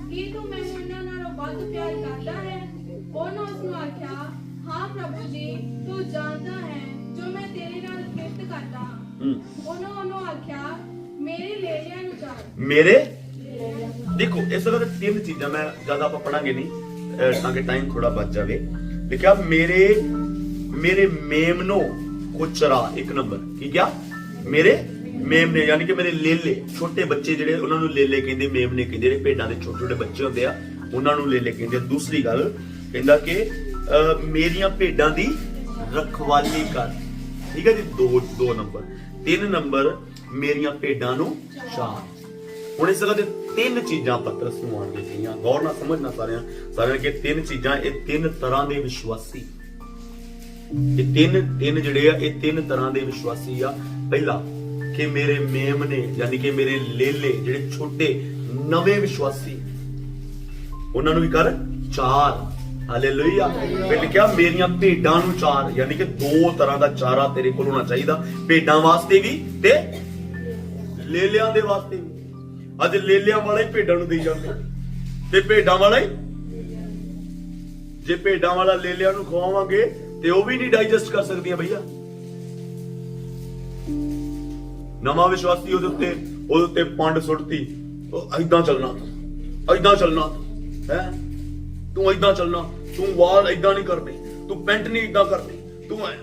ਕੀ ਤੂੰ ਮੈਨੂੰ ਇਹਨਾਂ ਨਾਲੋਂ ਵੱਧ ਪਿਆਰ ਕਰਦਾ ਹੈ? ਉਹਨੇ ਉਸ ਨੂੰ ਆਖਿਆ ਹਾਂ ਪ੍ਰਭੂ ਜੀ ਤੂੰ ਜਾਣਦਾ ਹੈ ਜੋ ਮੈਂ ਤੇਰੇ ਨਾਲ ਕਿਰਤ ਕਰਦਾ ਹਾਂ। ਹੂੰ। ਉਹਨੇ ਉਹਨੂੰ ਆਖਿਆ ਮੇਰੇ ਲੇਲਿਆਂ ਨੂੰ ਚਾੜ ਮੇਰੇ? ਦੇਖੋ ਇਸ ਦੇ ਤਿੰਨ ਚੀਜ਼ਾਂ ਮੈਂ ਜ਼ਿਆਦਾ ਆਪਾਂ ਪੜਾਂਗੇ ਨਹੀਂ ਤਾਂ ਕਿ ਟਾਈਮ ਥੋੜਾ ਬਚ ਜਾਵੇ। ਲਿਖਿਆ ਮੇਰੇ ਮੇਰੇ ਮੇਮਨੋ ਕੁਚਰਾ ਇੱਕ ਨੰਬਰ। ਕੀ ਕਿਹਾ? ਮੇਰੇ ਮੇਮਨੇ ਯਾਨੀ ਕਿ ਮੇਰੇ ਲੇਲੇ ਛੋਟੇ ਬੱਚੇ ਜਿਹੜੇ ਉਹਨਾਂ ਨੂੰ ਲੇਲੇ ਕਹਿੰਦੇ ਮੇਮਨੇ ਕਹਿੰਦੇ ਜਿਹੜੇ ਭੇਡਾਂ ਦੇ ਛੋਟੇ ਛੋਟੇ ਬੱਚੇ ਹੁੰਦੇ ਆ ਉਹਨਾਂ ਨੂੰ ਲੇਲੇ ਕਹਿੰਦੇ ਦੂਸਰੀ ਗੱਲ ਕਹਿੰਦਾ ਕਿ ਅਹ, ਮੇਰੀਆਂ ਭੇਡਾਂ ਦੀ ਰਖਵਾਲੀ ਕਰ। ਠੀਕ ਹੈ ਜੀ ਦੋ ਦੋ ਨੰਬਰ। ਤਿੰਨ ਨੰਬਰ ਮੇਰੀਆਂ ਭੇਡਾਂ ਨੂੰ ਚਾਰ ਹੁਣ ਇਸ ਜਗ੍ਹਾ ਤੇ ਤਿੰਨ ਚੀਜ਼ਾਂ ਪਤਰਸ ਨੂੰ ਆਣ ਦਿੱਤੀਆਂ ਗੌਰ ਨਾਲ ਸਮਝਣਾ ਸਾਰਿਆਂ ਸਾਰਿਆਂ ਕਿ ਤਿੰਨ ਚੀਜ਼ਾਂ, ਇਹ ਤਿੰਨ ਤਰ੍ਹਾਂ ਦੇ ਵਿਸ਼ਵਾਸੀ। ਇਹ ਤਿੰਨ ਤਿੰਨ ਜਿਹੜੇ ਆ, ਇਹ ਤਿੰਨ ਤਰ੍ਹਾਂ ਦੇ ਵਿਸ਼ਵਾਸੀ ਆ। ਪਹਿਲਾ, ਕਿ ਮੇਰੇ ਮੇਮਨੇ ਯਾਨੀ ਕਿ ਮੇਰੇ ਲੇਲੇ, ਜਿਹੜੇ ਛੋਟੇ, ਨਵੇਂ ਵਿਸ਼ਵਾਸੀ। ਉਹਨਾਂ ਨੂੰ ਵੀ ਕਰ ਚਾਰ। ਹਾਲੇਲੂਇਆ। ਫਿਰ ਲਿਖਿਆ, ਮੇਰੀਆਂ ਭੇਡਾਂ ਨੂੰ ਚਾਰ। ਯਾਨੀ ਕਿ ਦੋ ਤਰ੍ਹਾਂ ਦਾ ਚਾਰਾ ਤੇਰੇ ਕੋਲ ਹੋਣਾ ਚਾਹੀਦਾ। ਭੇਡਾਂ ਵਾਸਤੇ ਵੀ ਤੇ ਲੇਲਿਆਂ ਦੇ ਵਾਸਤੇ ਵੀ। ਅੱਜ ਲੇਲਿਆਂ ਵਾਲਾ ਹੀ ਭੇਡਾਂ ਨੂੰ ਦੇਈ ਜਾਂਦੇ। ਤੇ ਭੇਡਾਂ ਵਾਲਾ ਹੀ? ਜੇ ਭੇਡਾਂ ਵਾਲਾ ਲੇਲਿਆਂ ਨੂੰ ਖਵਾਵਾਂਗੇ, ਤੇ ਉਹ ਵੀ ਨਹੀਂ ਡਾਈਜੈਸਟ ਕਰ ਸਕਦੀਆਂ ਭਈਆ। ਨਵਾਂ ਵਿਸ਼ਵਾਸੀ ਉਹਦੇ ਉੱਤੇ ਉਹਦੇ ਉੱਤੇ ਪੰਡ ਸੁੱਟਤੀ। ਉਹ ਐਦਾਂ ਚੱਲਣਾ ਐਦਾਂ ਚੱਲਣਾ ਹੈ? ਤੂੰ ਐਦਾਂ ਚੱਲਣਾ, ਤੂੰ ਵਾਲ ਐਦਾਂ ਨਹੀਂ ਕਰਨੇ, ਤੂੰ ਪੈਂਟ ਨਹੀਂ ਐਦਾਂ ਕਰਨੀ, ਤੂੰ ਐ।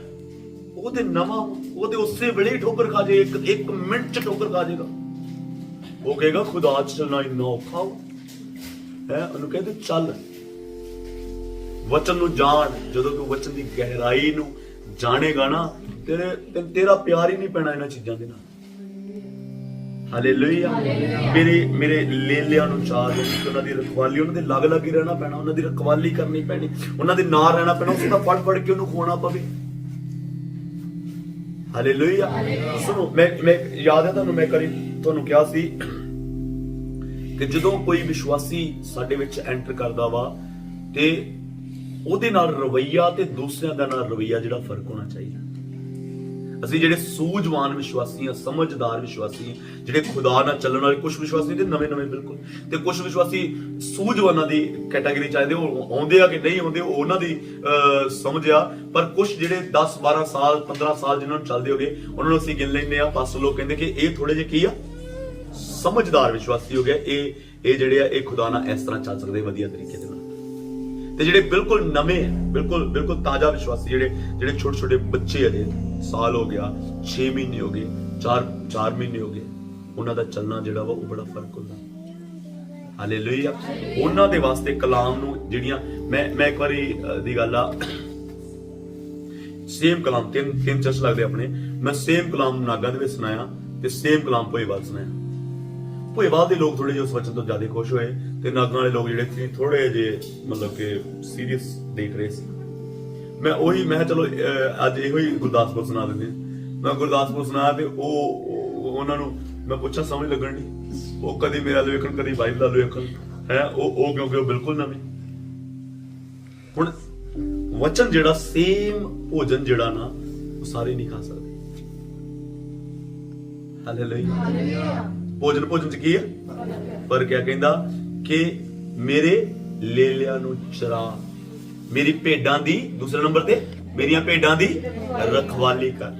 ਉਹਦੇ ਨਵਾਂ, ਉਹਦੇ ਉਸੇ ਵੇਲੇ ਠੋਕਰ ਖਾ ਜੇ ਇੱਕ ਇੱਕ ਮਿੰਟ ਚ ਠੋਕਰ ਖਾ ਜਾਏਗਾ। ਉਹ ਕਹੇਗਾ ਖੁਦਾ ਚੱਲਣਾ ਇੰਨਾ ਔਖਾ ਹੋ ਉਹਨੂੰ ਕਹਿੰਦੇ ਚੱਲ। ਵਚਨ ਨੂੰ ਜਾਣ ਜਦੋਂ ਤੂੰ ਵਚਨ ਦੀ ਗਹਿਰਾਈ ਨੂੰ ਜਾਣੇਗਾ ਨਾ ਤੇਰੇ ਤੇ- ਤੇਰਾ ਪਿਆਰ ਹੀ ਨਹੀਂ ਪੈਣਾ ਇਹਨਾਂ ਚੀਜ਼ਾਂ ਦੇ ਨਾਲ। ਹਾਲੇਲੂਇਆ ਮੇਰੇ ਮੇਰੇ ਲੇਲਿਆਂ ਨੂੰ ਚਾਹ ਦੇ ਉਹਨਾਂ ਦੀ ਰਖਵਾਲੀ ਉਹਨਾਂ ਦੇ ਲੱਗ ਲੱਗ ਹੀ ਰਹਿਣਾ ਪੈਣਾ ਉਹਨਾਂ ਦੀ ਰਖਵਾਲੀ ਕਰਨੀ ਪੈਣੀ ਉਹਨਾਂ ਦੇ ਨਾਲ ਰਹਿਣਾ ਪੈਣਾ ਉਸ ਦਾ ਫੜ ਫੜ ਕੇ ਉਹਨੂੰ ਖਵਾਉਣਾ ਪਵੇ। ਹਾਲੇਲੂਇਆ ਸੁਣੋ ਮੈਂ ਮੈਂ ਯਾਦ ਹੈ ਤੁਹਾਨੂੰ ਮੈਂ ਕਰੀ ਤੁਹਾਨੂੰ ਕਿਹਾ ਸੀ ਕਿ ਜਦੋਂ ਕੋਈ ਵਿਸ਼ਵਾਸੀ ਸਾਡੇ ਵਿੱਚ ਐਂਟਰ ਕਰਦਾ ਵਾ ਤੇ ਉਹਦੇ ਨਾਲ ਰਵਈਆ ਤੇ ਦੂਸਰਿਆਂ ਦਾ ਨਾਲ ਰਵਈਆ ਜਿਹੜਾ ਫ਼ਰਕ ਹੋਣਾ ਚਾਹੀਦਾ। ਅਸੀਂ ਜਿਹੜੇ ਸੂਝਵਾਨ ਵਿਸ਼ਵਾਸੀ ਆ ਸਮਝਦਾਰ ਵਿਸ਼ਵਾਸੀ ਜਿਹੜੇ ਖੁਦਾ ਨਾਲ ਚੱਲਣ ਵਾਲੇ ਕੁਝ ਵਿਸ਼ਵਾਸੀ ਤੇ ਨਵੇਂ ਨਵੇਂ ਬਿਲਕੁਲ ਤੇ ਕੁਝ ਵਿਸ਼ਵਾਸੀ ਸੂਝਵਾਨਾਂ ਦੀ ਕੈਟਾਗਰੀ ਚਾਹੀਦੇ ਉਹ ਆਉਂਦੇ ਆ ਕਿ ਨਹੀਂ ਆਉਂਦੇ ਉਹਨਾਂ ਦੀ ਅਹ, ਸਮਝ ਆ। ਪਰ ਕੁਝ ਜਿਹੜੇ 10 12 ਸਾਲ 15 ਸਾਲ ਜਿਨ੍ਹਾਂ ਨੂੰ ਚੱਲਦੇ ਹੋਗੇ ਉਹਨਾਂ ਨੂੰ ਅਸੀਂ ਗਿਣ ਲੈਂਦੇ ਆ। ਪਾਸਟਰ ਲੋਕ ਕਹਿੰਦੇ ਕਿ ਇਹ ਥੋੜੇ ਜਿਹੇ ਕੀ ਆ? ਸਮਝਦਾਰ ਵਿਸ਼ਵਾਸੀ ਹੋ ਗਏ ਇਹ ਇਹ ਜਿਹੜੇ ਆ, ਇਹ ਖੁਦਾ ਨਾਲ ਇਸ ਤਰ੍ਹਾਂ ਚੱਲ ਸਕਦੇ, ਵਧੀਆ ਤਰੀਕੇ ਦੇ ਨਾਲ। ਤੇ ਜਿਹੜੇ ਬਿਲਕੁਲ ਨਵੇਂ ਆ, ਬਿਲਕੁਲ ਬਿਲਕੁਲ ਤਾਜ਼ਾ ਵਿਸ਼ਵਾਸੀ ਜਿਹੜੇ ਜਿਹੜੇ ਛੋਟੇ ਛੋਟੇ ਬੱਚੇ ਅਜੇ ਸਾਲ ਹੋ ਗਿਆ 6 ਮਹੀਨੇ ਹੋ ਗਏ 4 4 ਮਹੀਨੇ ਹੋ ਗਏ, ਉਹਨਾਂ ਦਾ ਚੱਲਣਾ ਜਿਹੜਾ ਵਾ, ਉਹ ਬੜਾ ਫ਼ਰਕ ਹੁੰਦਾ। ਹਾਲੇਲੂਇਆ ਉਹਨਾਂ ਦੇ ਵਾਸਤੇ ਕਲਾਮ ਨੂੰ ਜਿਹੜੀਆਂ, ਮੈਂ ਮੈਂ ਇੱਕ ਵਾਰੀ ਦੀ ਗੱਲ ਆ। ਸੇਮ ਕਲਾਮ, ਤਿੰਨ ਤਿੰਨ ਚਰਚ ਲੱਗਦੇ ਆਪਣੇ। ਮੈਂ ਸੇਮ ਕਲਾਮ ਨਾਗਾ ਦੇ ਵਿੱਚ ਸੁਣਾਇਆ, ਤੇ ਸੇਮ ਕਲਾਮ ਭੋਏਵਾਲ ਸੁਣਾਇਆ। ਭੋਏਵਾਲ ਦੇ ਲੋਕ ਥੋੜੇ ਜਿਹਾ ਉਸ ਵਚਨ ਤੋਂ ਜ਼ਿਆਦਾ ਖੁਸ਼ ਹੋਏ ਤੇ ਨਾਗਾਂ ਵਾਲੇ ਲੋਕ ਜਿਹੜੇ ਸੀ ਥੋੜੇ ਜਿਹੇ ਮਤਲਬ ਕਿ ਸੀਰੀਅਸ ਦੇਖ ਰਹੇ ਸੀ। ਮੈਂ ਉਹੀ, ਮੈਂ ਚਲੋ ਅੱਜ ਇਹੋ ਹੀ ਗੁਰਦਾਸਪੁਰ ਸੁਣਾ ਦਿੰਦੇ ਮੈਂ ਗੁਰਦਾਸਪੁਰ ਸੁਣਾ ਤੇ ਉਹ, ਉਹ- ਉਹਨਾਂ ਨੂੰ ਮੈਂ ਪੁੱਛਾਂ ਸਮਝ ਲੱਗਣ ਦੀ ਉਹ ਕਦੀ ਮੇਰਾ ਵੱਲ ਵੇਖਣ ਕਦੀ ਬਾਈਬਲ ਵੱਲ ਵੇਖਣ ਹੈ, ਉਹ ਉਹ ਕਿਉਂਕਿ ਉਹ ਬਿਲਕੁਲ ਨਵੇਂ? ਹੁਣ ਵਚਨ ਜਿਹੜਾ ਸੇਮ ਭੋਜਨ ਜਿਹੜਾ ਨਾ, ਉਹ ਸਾਰੇ ਨਹੀਂ ਖਾ ਸਕਦੇ। ਹਾਲੇਲੂਇਆ ਭੋਜਨ ਭੋਜਨ ਚ ਕੀ ਹੈ ਪਰ ਕਿਆ ਕਹਿੰਦਾ ਕਿ ਮੇਰੇ ਲੇਲਿਆਂ ਨੂੰ ਚਰਾ ਮੇਰੀ ਭੇਡਾਂ ਦੀ ਦੂਸਰੇ ਨੰਬਰ ਤੇ ਮੇਰੀਆਂ ਭੇਡਾਂ ਦੀ ਰਖਵਾਲੀ ਕਰ।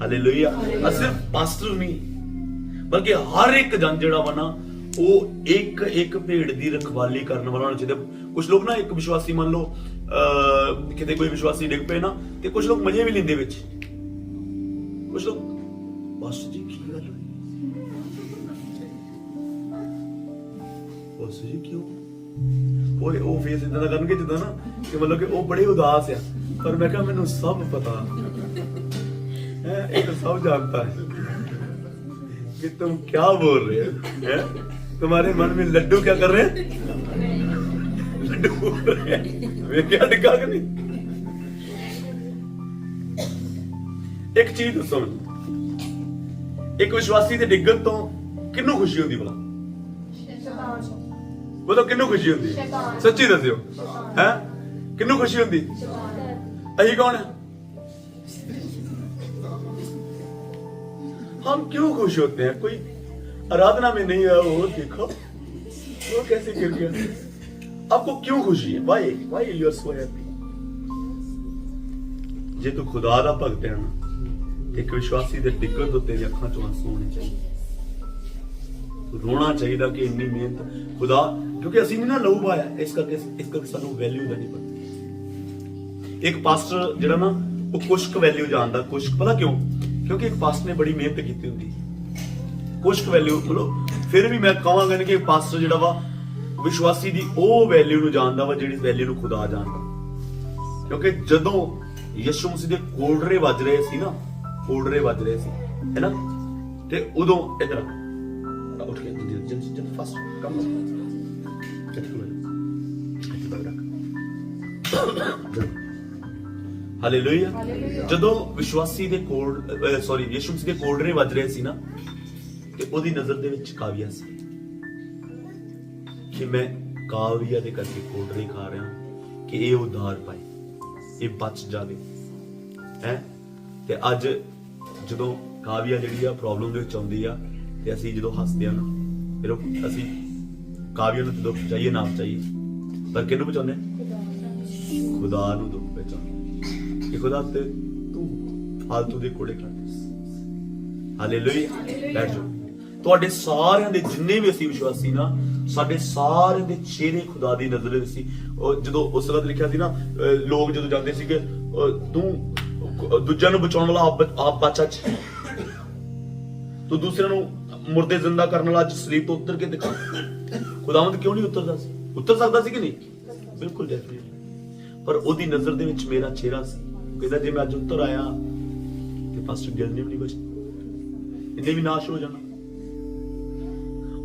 ਹਾਲੇਲੂਇਆ ਆ ਸਿਰਫ ਪਾਸਟਰ ਨਹੀਂ ਬਲਕਿ ਹਰ ਇੱਕ ਜਨ ਜਿਹੜਾ ਵਾ ਨਾ ਉਹ ਇੱਕ ਇੱਕ ਭੇਡ ਦੀ ਰਖਵਾਲੀ ਕਰਨ ਵਾਲਾ ਹੋਣਾ ਚਾਹੀਦਾ। ਕੁਝ ਲੋਕ ਨਾ ਇੱਕ ਵਿਸ਼ਵਾਸੀ ਮੰਨ ਲਓ ਅਹ, ਕਿਤੇ ਕੋਈ ਵਿਸ਼ਵਾਸੀ ਡਿੱਗ ਪਏ ਨਾ ਤੇ ਕੁਝ ਲੋਕ ਮਜ਼ੇ ਵੀ ਲੈਂਦੇ ਵਿੱਚ। ਕੁਝ ਲੋਕ ਬਸ ਜੀ ਕੀ ਪੁੱਛ ਜੀ ਕਿਉਂ? ਉਹ ਉਹ ਫੇਸ ਇਦਾਂ ਦਾ ਕਰਨਗੇ ਜਿੱਦਾਂ ਨਾ ਕਿ ਮਤਲਬ ਕਿ ਉਹ ਬੜੇ ਉਦਾਸ ਆ। ਪਰ ਮੈਂ ਕਿਹਾ ਮੈਨੂੰ ਸਭ ਪਤਾ। ਹੈ ਇਹ ਤਾਂ ਸਭ ਜਾਣਦਾ ਹੈ कि तुम क्या बोल रहे हो है? तुम्हारे मन में लड्डू क्या कर रहे हैं लड्डू बोल रहे ਇੱਕ ਚੀਜ਼ ਦੱਸੋ ਮੈਨੂੰ। ਇੱਕ ਵਿਸ਼ਵਾਸੀ ਦੇ ਡਿੱਗਣ ਤੋਂ ਕਿੰਨੂੰ ਖੁਸ਼ੀ ਹੁੰਦੀ ਭਲਾ? ਬੋਲੋ ਕਿੰਨੂੰ ਖੁਸ਼ੀ ਹੁੰਦੀ ਸ਼ੈਤਾਨ। ਸੱਚੀ ਦੱਸਿਓ ਹੈ ਕਿੰਨੂੰ ਖੁਸ਼ੀ ਹੁੰਦੀ ਅਹੀ ਕੌਣ ਹੈ हम क्यों खुश होते हैं कोई आराधना में नहीं आया वो देखो वो कैसे गिर गया आपको क्यों खुशी है why why you are so happy ਜੇ ਤੂੰ ਖੁਦਾ ਦਾ ਭਗਤ ਹੈ ਨਾ ਇੱਕ ਵਿਸ਼ਵਾਸੀ ਦੇ ਟਿਕਣ ਤੋਂ ਤੇਰੀ ਅੱਖਾਂ ਚੋਂ ਆਂਸੂ ਹੋਣੇ ਚਾਹੀਦੇ ਤੂੰ ਰੋਣਾ ਚਾਹੀਦਾ ਕਿ ਇੰਨੀ ਮਿਹਨਤ ਖੁਦਾ ਕਿਉਂਕਿ ਅਸੀਂ ਨਹੀਂ ਨਾ ਲਹੂ ਪਾਇਆ, ਇਸ ਕਰਕੇ ਇਸ ਕਰਕੇ ਸਾਨੂੰ ਵੈਲਿਊ ਦਾ ਨਹੀਂ ਪਤਾ। ਇੱਕ ਪਾਸਟਰ ਜਿਹੜਾ ਨਾ, ਉਹ ਕੁਛ ਵੈਲਿਊ ਜਾਣਦਾ ਕੁਛ ਪਤਾ ਕਿਉਂ? ਕਿਉਂਕਿ ਇੱਕ ਪਾਸਟਰ ਨੇ ਬੜੀ ਮਿਹਨਤ ਕੀਤੀ ਹੁੰਦੀ। ਕੁਛ ਵੈਲਿਊ ਮਤਲਬ ਫਿਰ ਵੀ ਮੈਂ ਕਹਾਂਗਾ ਕਿ ਪਾਸਟਰ ਜਿਹੜਾ ਵਾ, ਵਿਸ਼ਵਾਸੀ ਦੀ ਉਹ ਵੈਲਿਊ ਨੂੰ ਜਾਣਦਾ ਵਾ, ਜਿਹੜੀ ਵੈਲਿਊ ਨੂੰ ਖੁਦਾ ਜਾਣਦਾ। ਕਿਉਂਕਿ ਜਦੋਂ ਯਿਸੂ ਮਸੀਹ ਦੇ ਕੋਲਡਰੇ ਵੱਜ ਰਹੇ ਸੀ ਨਾ ਕੋਲਡਰੇ ਵੱਜ ਰਹੇ ਸੀ ਹੈਨਾ ਤੇ ਉਦੋਂ ਇਧਰ ਉੱਠ ਕੇ ਜਲਦੀ ਜਲਦੀ ਜਲਦੀ ਕਮ ਹਾਲੇਲੂਇਆ ਜਦੋਂ ਵਿਸ਼ਵਾਸੀ ਦੇ ਕੋਲ ਸੌਰੀ ਯਿਸੂ ਮਸੀਹ ਦੇ ਕੋਲਡਰੇ ਵੱਜ ਰਹੇ ਸੀ ਨਾ ਤੇ ਉਹਦੀ ਨਜ਼ਰ ਦੇ ਵਿੱਚ ਕਾਵਿਆ ਸੀ ਕਿ ਮੈਂ ਕਾਵਿਆ ਦੇ ਕਰਕੇ ਕੋਲਡਰੇ ਖਾ ਰਿਹਾ ਕਿ ਇਹ ਉਧਾਰ ਪਾਏ ਇਹ ਬਚ ਜਾਵੇ ਹੈ ਤੇ ਅੱਜ ਜਦੋਂ ਕਾਵਿਆ ਜਿਹੜੀ ਆ ਪ੍ਰੋਬਲਮ ਦੇ ਵਿੱਚ ਆਉਂਦੀ ਆ ਤੇ ਅਸੀਂ ਜਦੋਂ ਹੱਸਦੇ ਆ ਨਾ ਫਿਰ ਅਸੀਂ ਕਾਵਿਆ ਨੂੰ ਦੁੱਖ ਚਾਹੀਏ ਨਾ ਚਾਹੀਏ। ਪਰ ਕਿਹਨੂੰ ਬਚਾਉਂਦੇ ਆ? ਖੁਦਾ ਨੂੰ ਦੁੱਖ ਬਚਾਉਂਦੇ ਕਿ ਖੁਦਾ ਤੇ ਤੂੰ ਫਾਲਤੂ ਦੇ ਕੋੜੇ ਖਾਂਦੇ ਹਾਲੇਲੂਇਆ ਬੈਠ ਜਾਓ। ਤੁਹਾਡੇ ਸਾਰਿਆਂ ਦੇ ਜਿੰਨੇ ਵੀ ਅਸੀਂ ਵਿਸ਼ਵਾਸੀ ਨਾ, ਸਾਡੇ ਸਾਰਿਆਂ ਦੇ ਚਿਹਰੇ ਖੁਦਾ ਦੀ ਨਜ਼ਰ ਵਿੱਚ ਸੀ। ਉਹ ਜਦੋਂ ਉਸ ਵਕਤ ਲਿਖਿਆ ਸੀ ਨਾ ਲੋਕ ਜਦੋਂ ਜਾਂਦੇ ਸੀਗੇ ਤੂੰ ਦੂਜਿਆਂ ਨੂੰ ਬਚਾਉਣ ਵਾਲਾ ਆਪ ਬਚ- ਆਪ ਬਚਾ ਚ ਤੂੰ ਦੂਸਰਿਆਂ ਨੂੰ ਮੁਰਦੇ ਜ਼ਿੰਦਾ ਕਰਨ ਵਾਲਾ ਅੱਜ ਸਲੀਪ ਤੋਂ ਉਤਰ ਕੇ ਦਿਖਾ। ਖੁਦਾਵੰਦ ਕਿਉਂ ਨਹੀਂ ਉਤਰਦਾ ਸੀ? ਉਤਰ ਸਕਦਾ ਸੀ ਕਿ ਨਹੀਂ? ਬਿਲਕੁਲ ਡੈਫੀਨਿਟਲੀ ਪਰ ਉਹਦੀ ਨਜ਼ਰ ਦੇ ਵਿੱਚ ਮੇਰਾ ਚਿਹਰਾ ਸੀ। ਕਹਿੰਦਾ ਜੇ ਮੈਂ ਅੱਜ ਉਤਰ ਆਇਆ ਤੇ ਪਾਸਟਰ ਗਿਲ ਨੇ ਵੀ ਨਹੀਂ ਬਚਣਾ। ਇਹਨੇ ਵੀ ਨਾਸ਼ ਹੋ ਜਾਣਾ।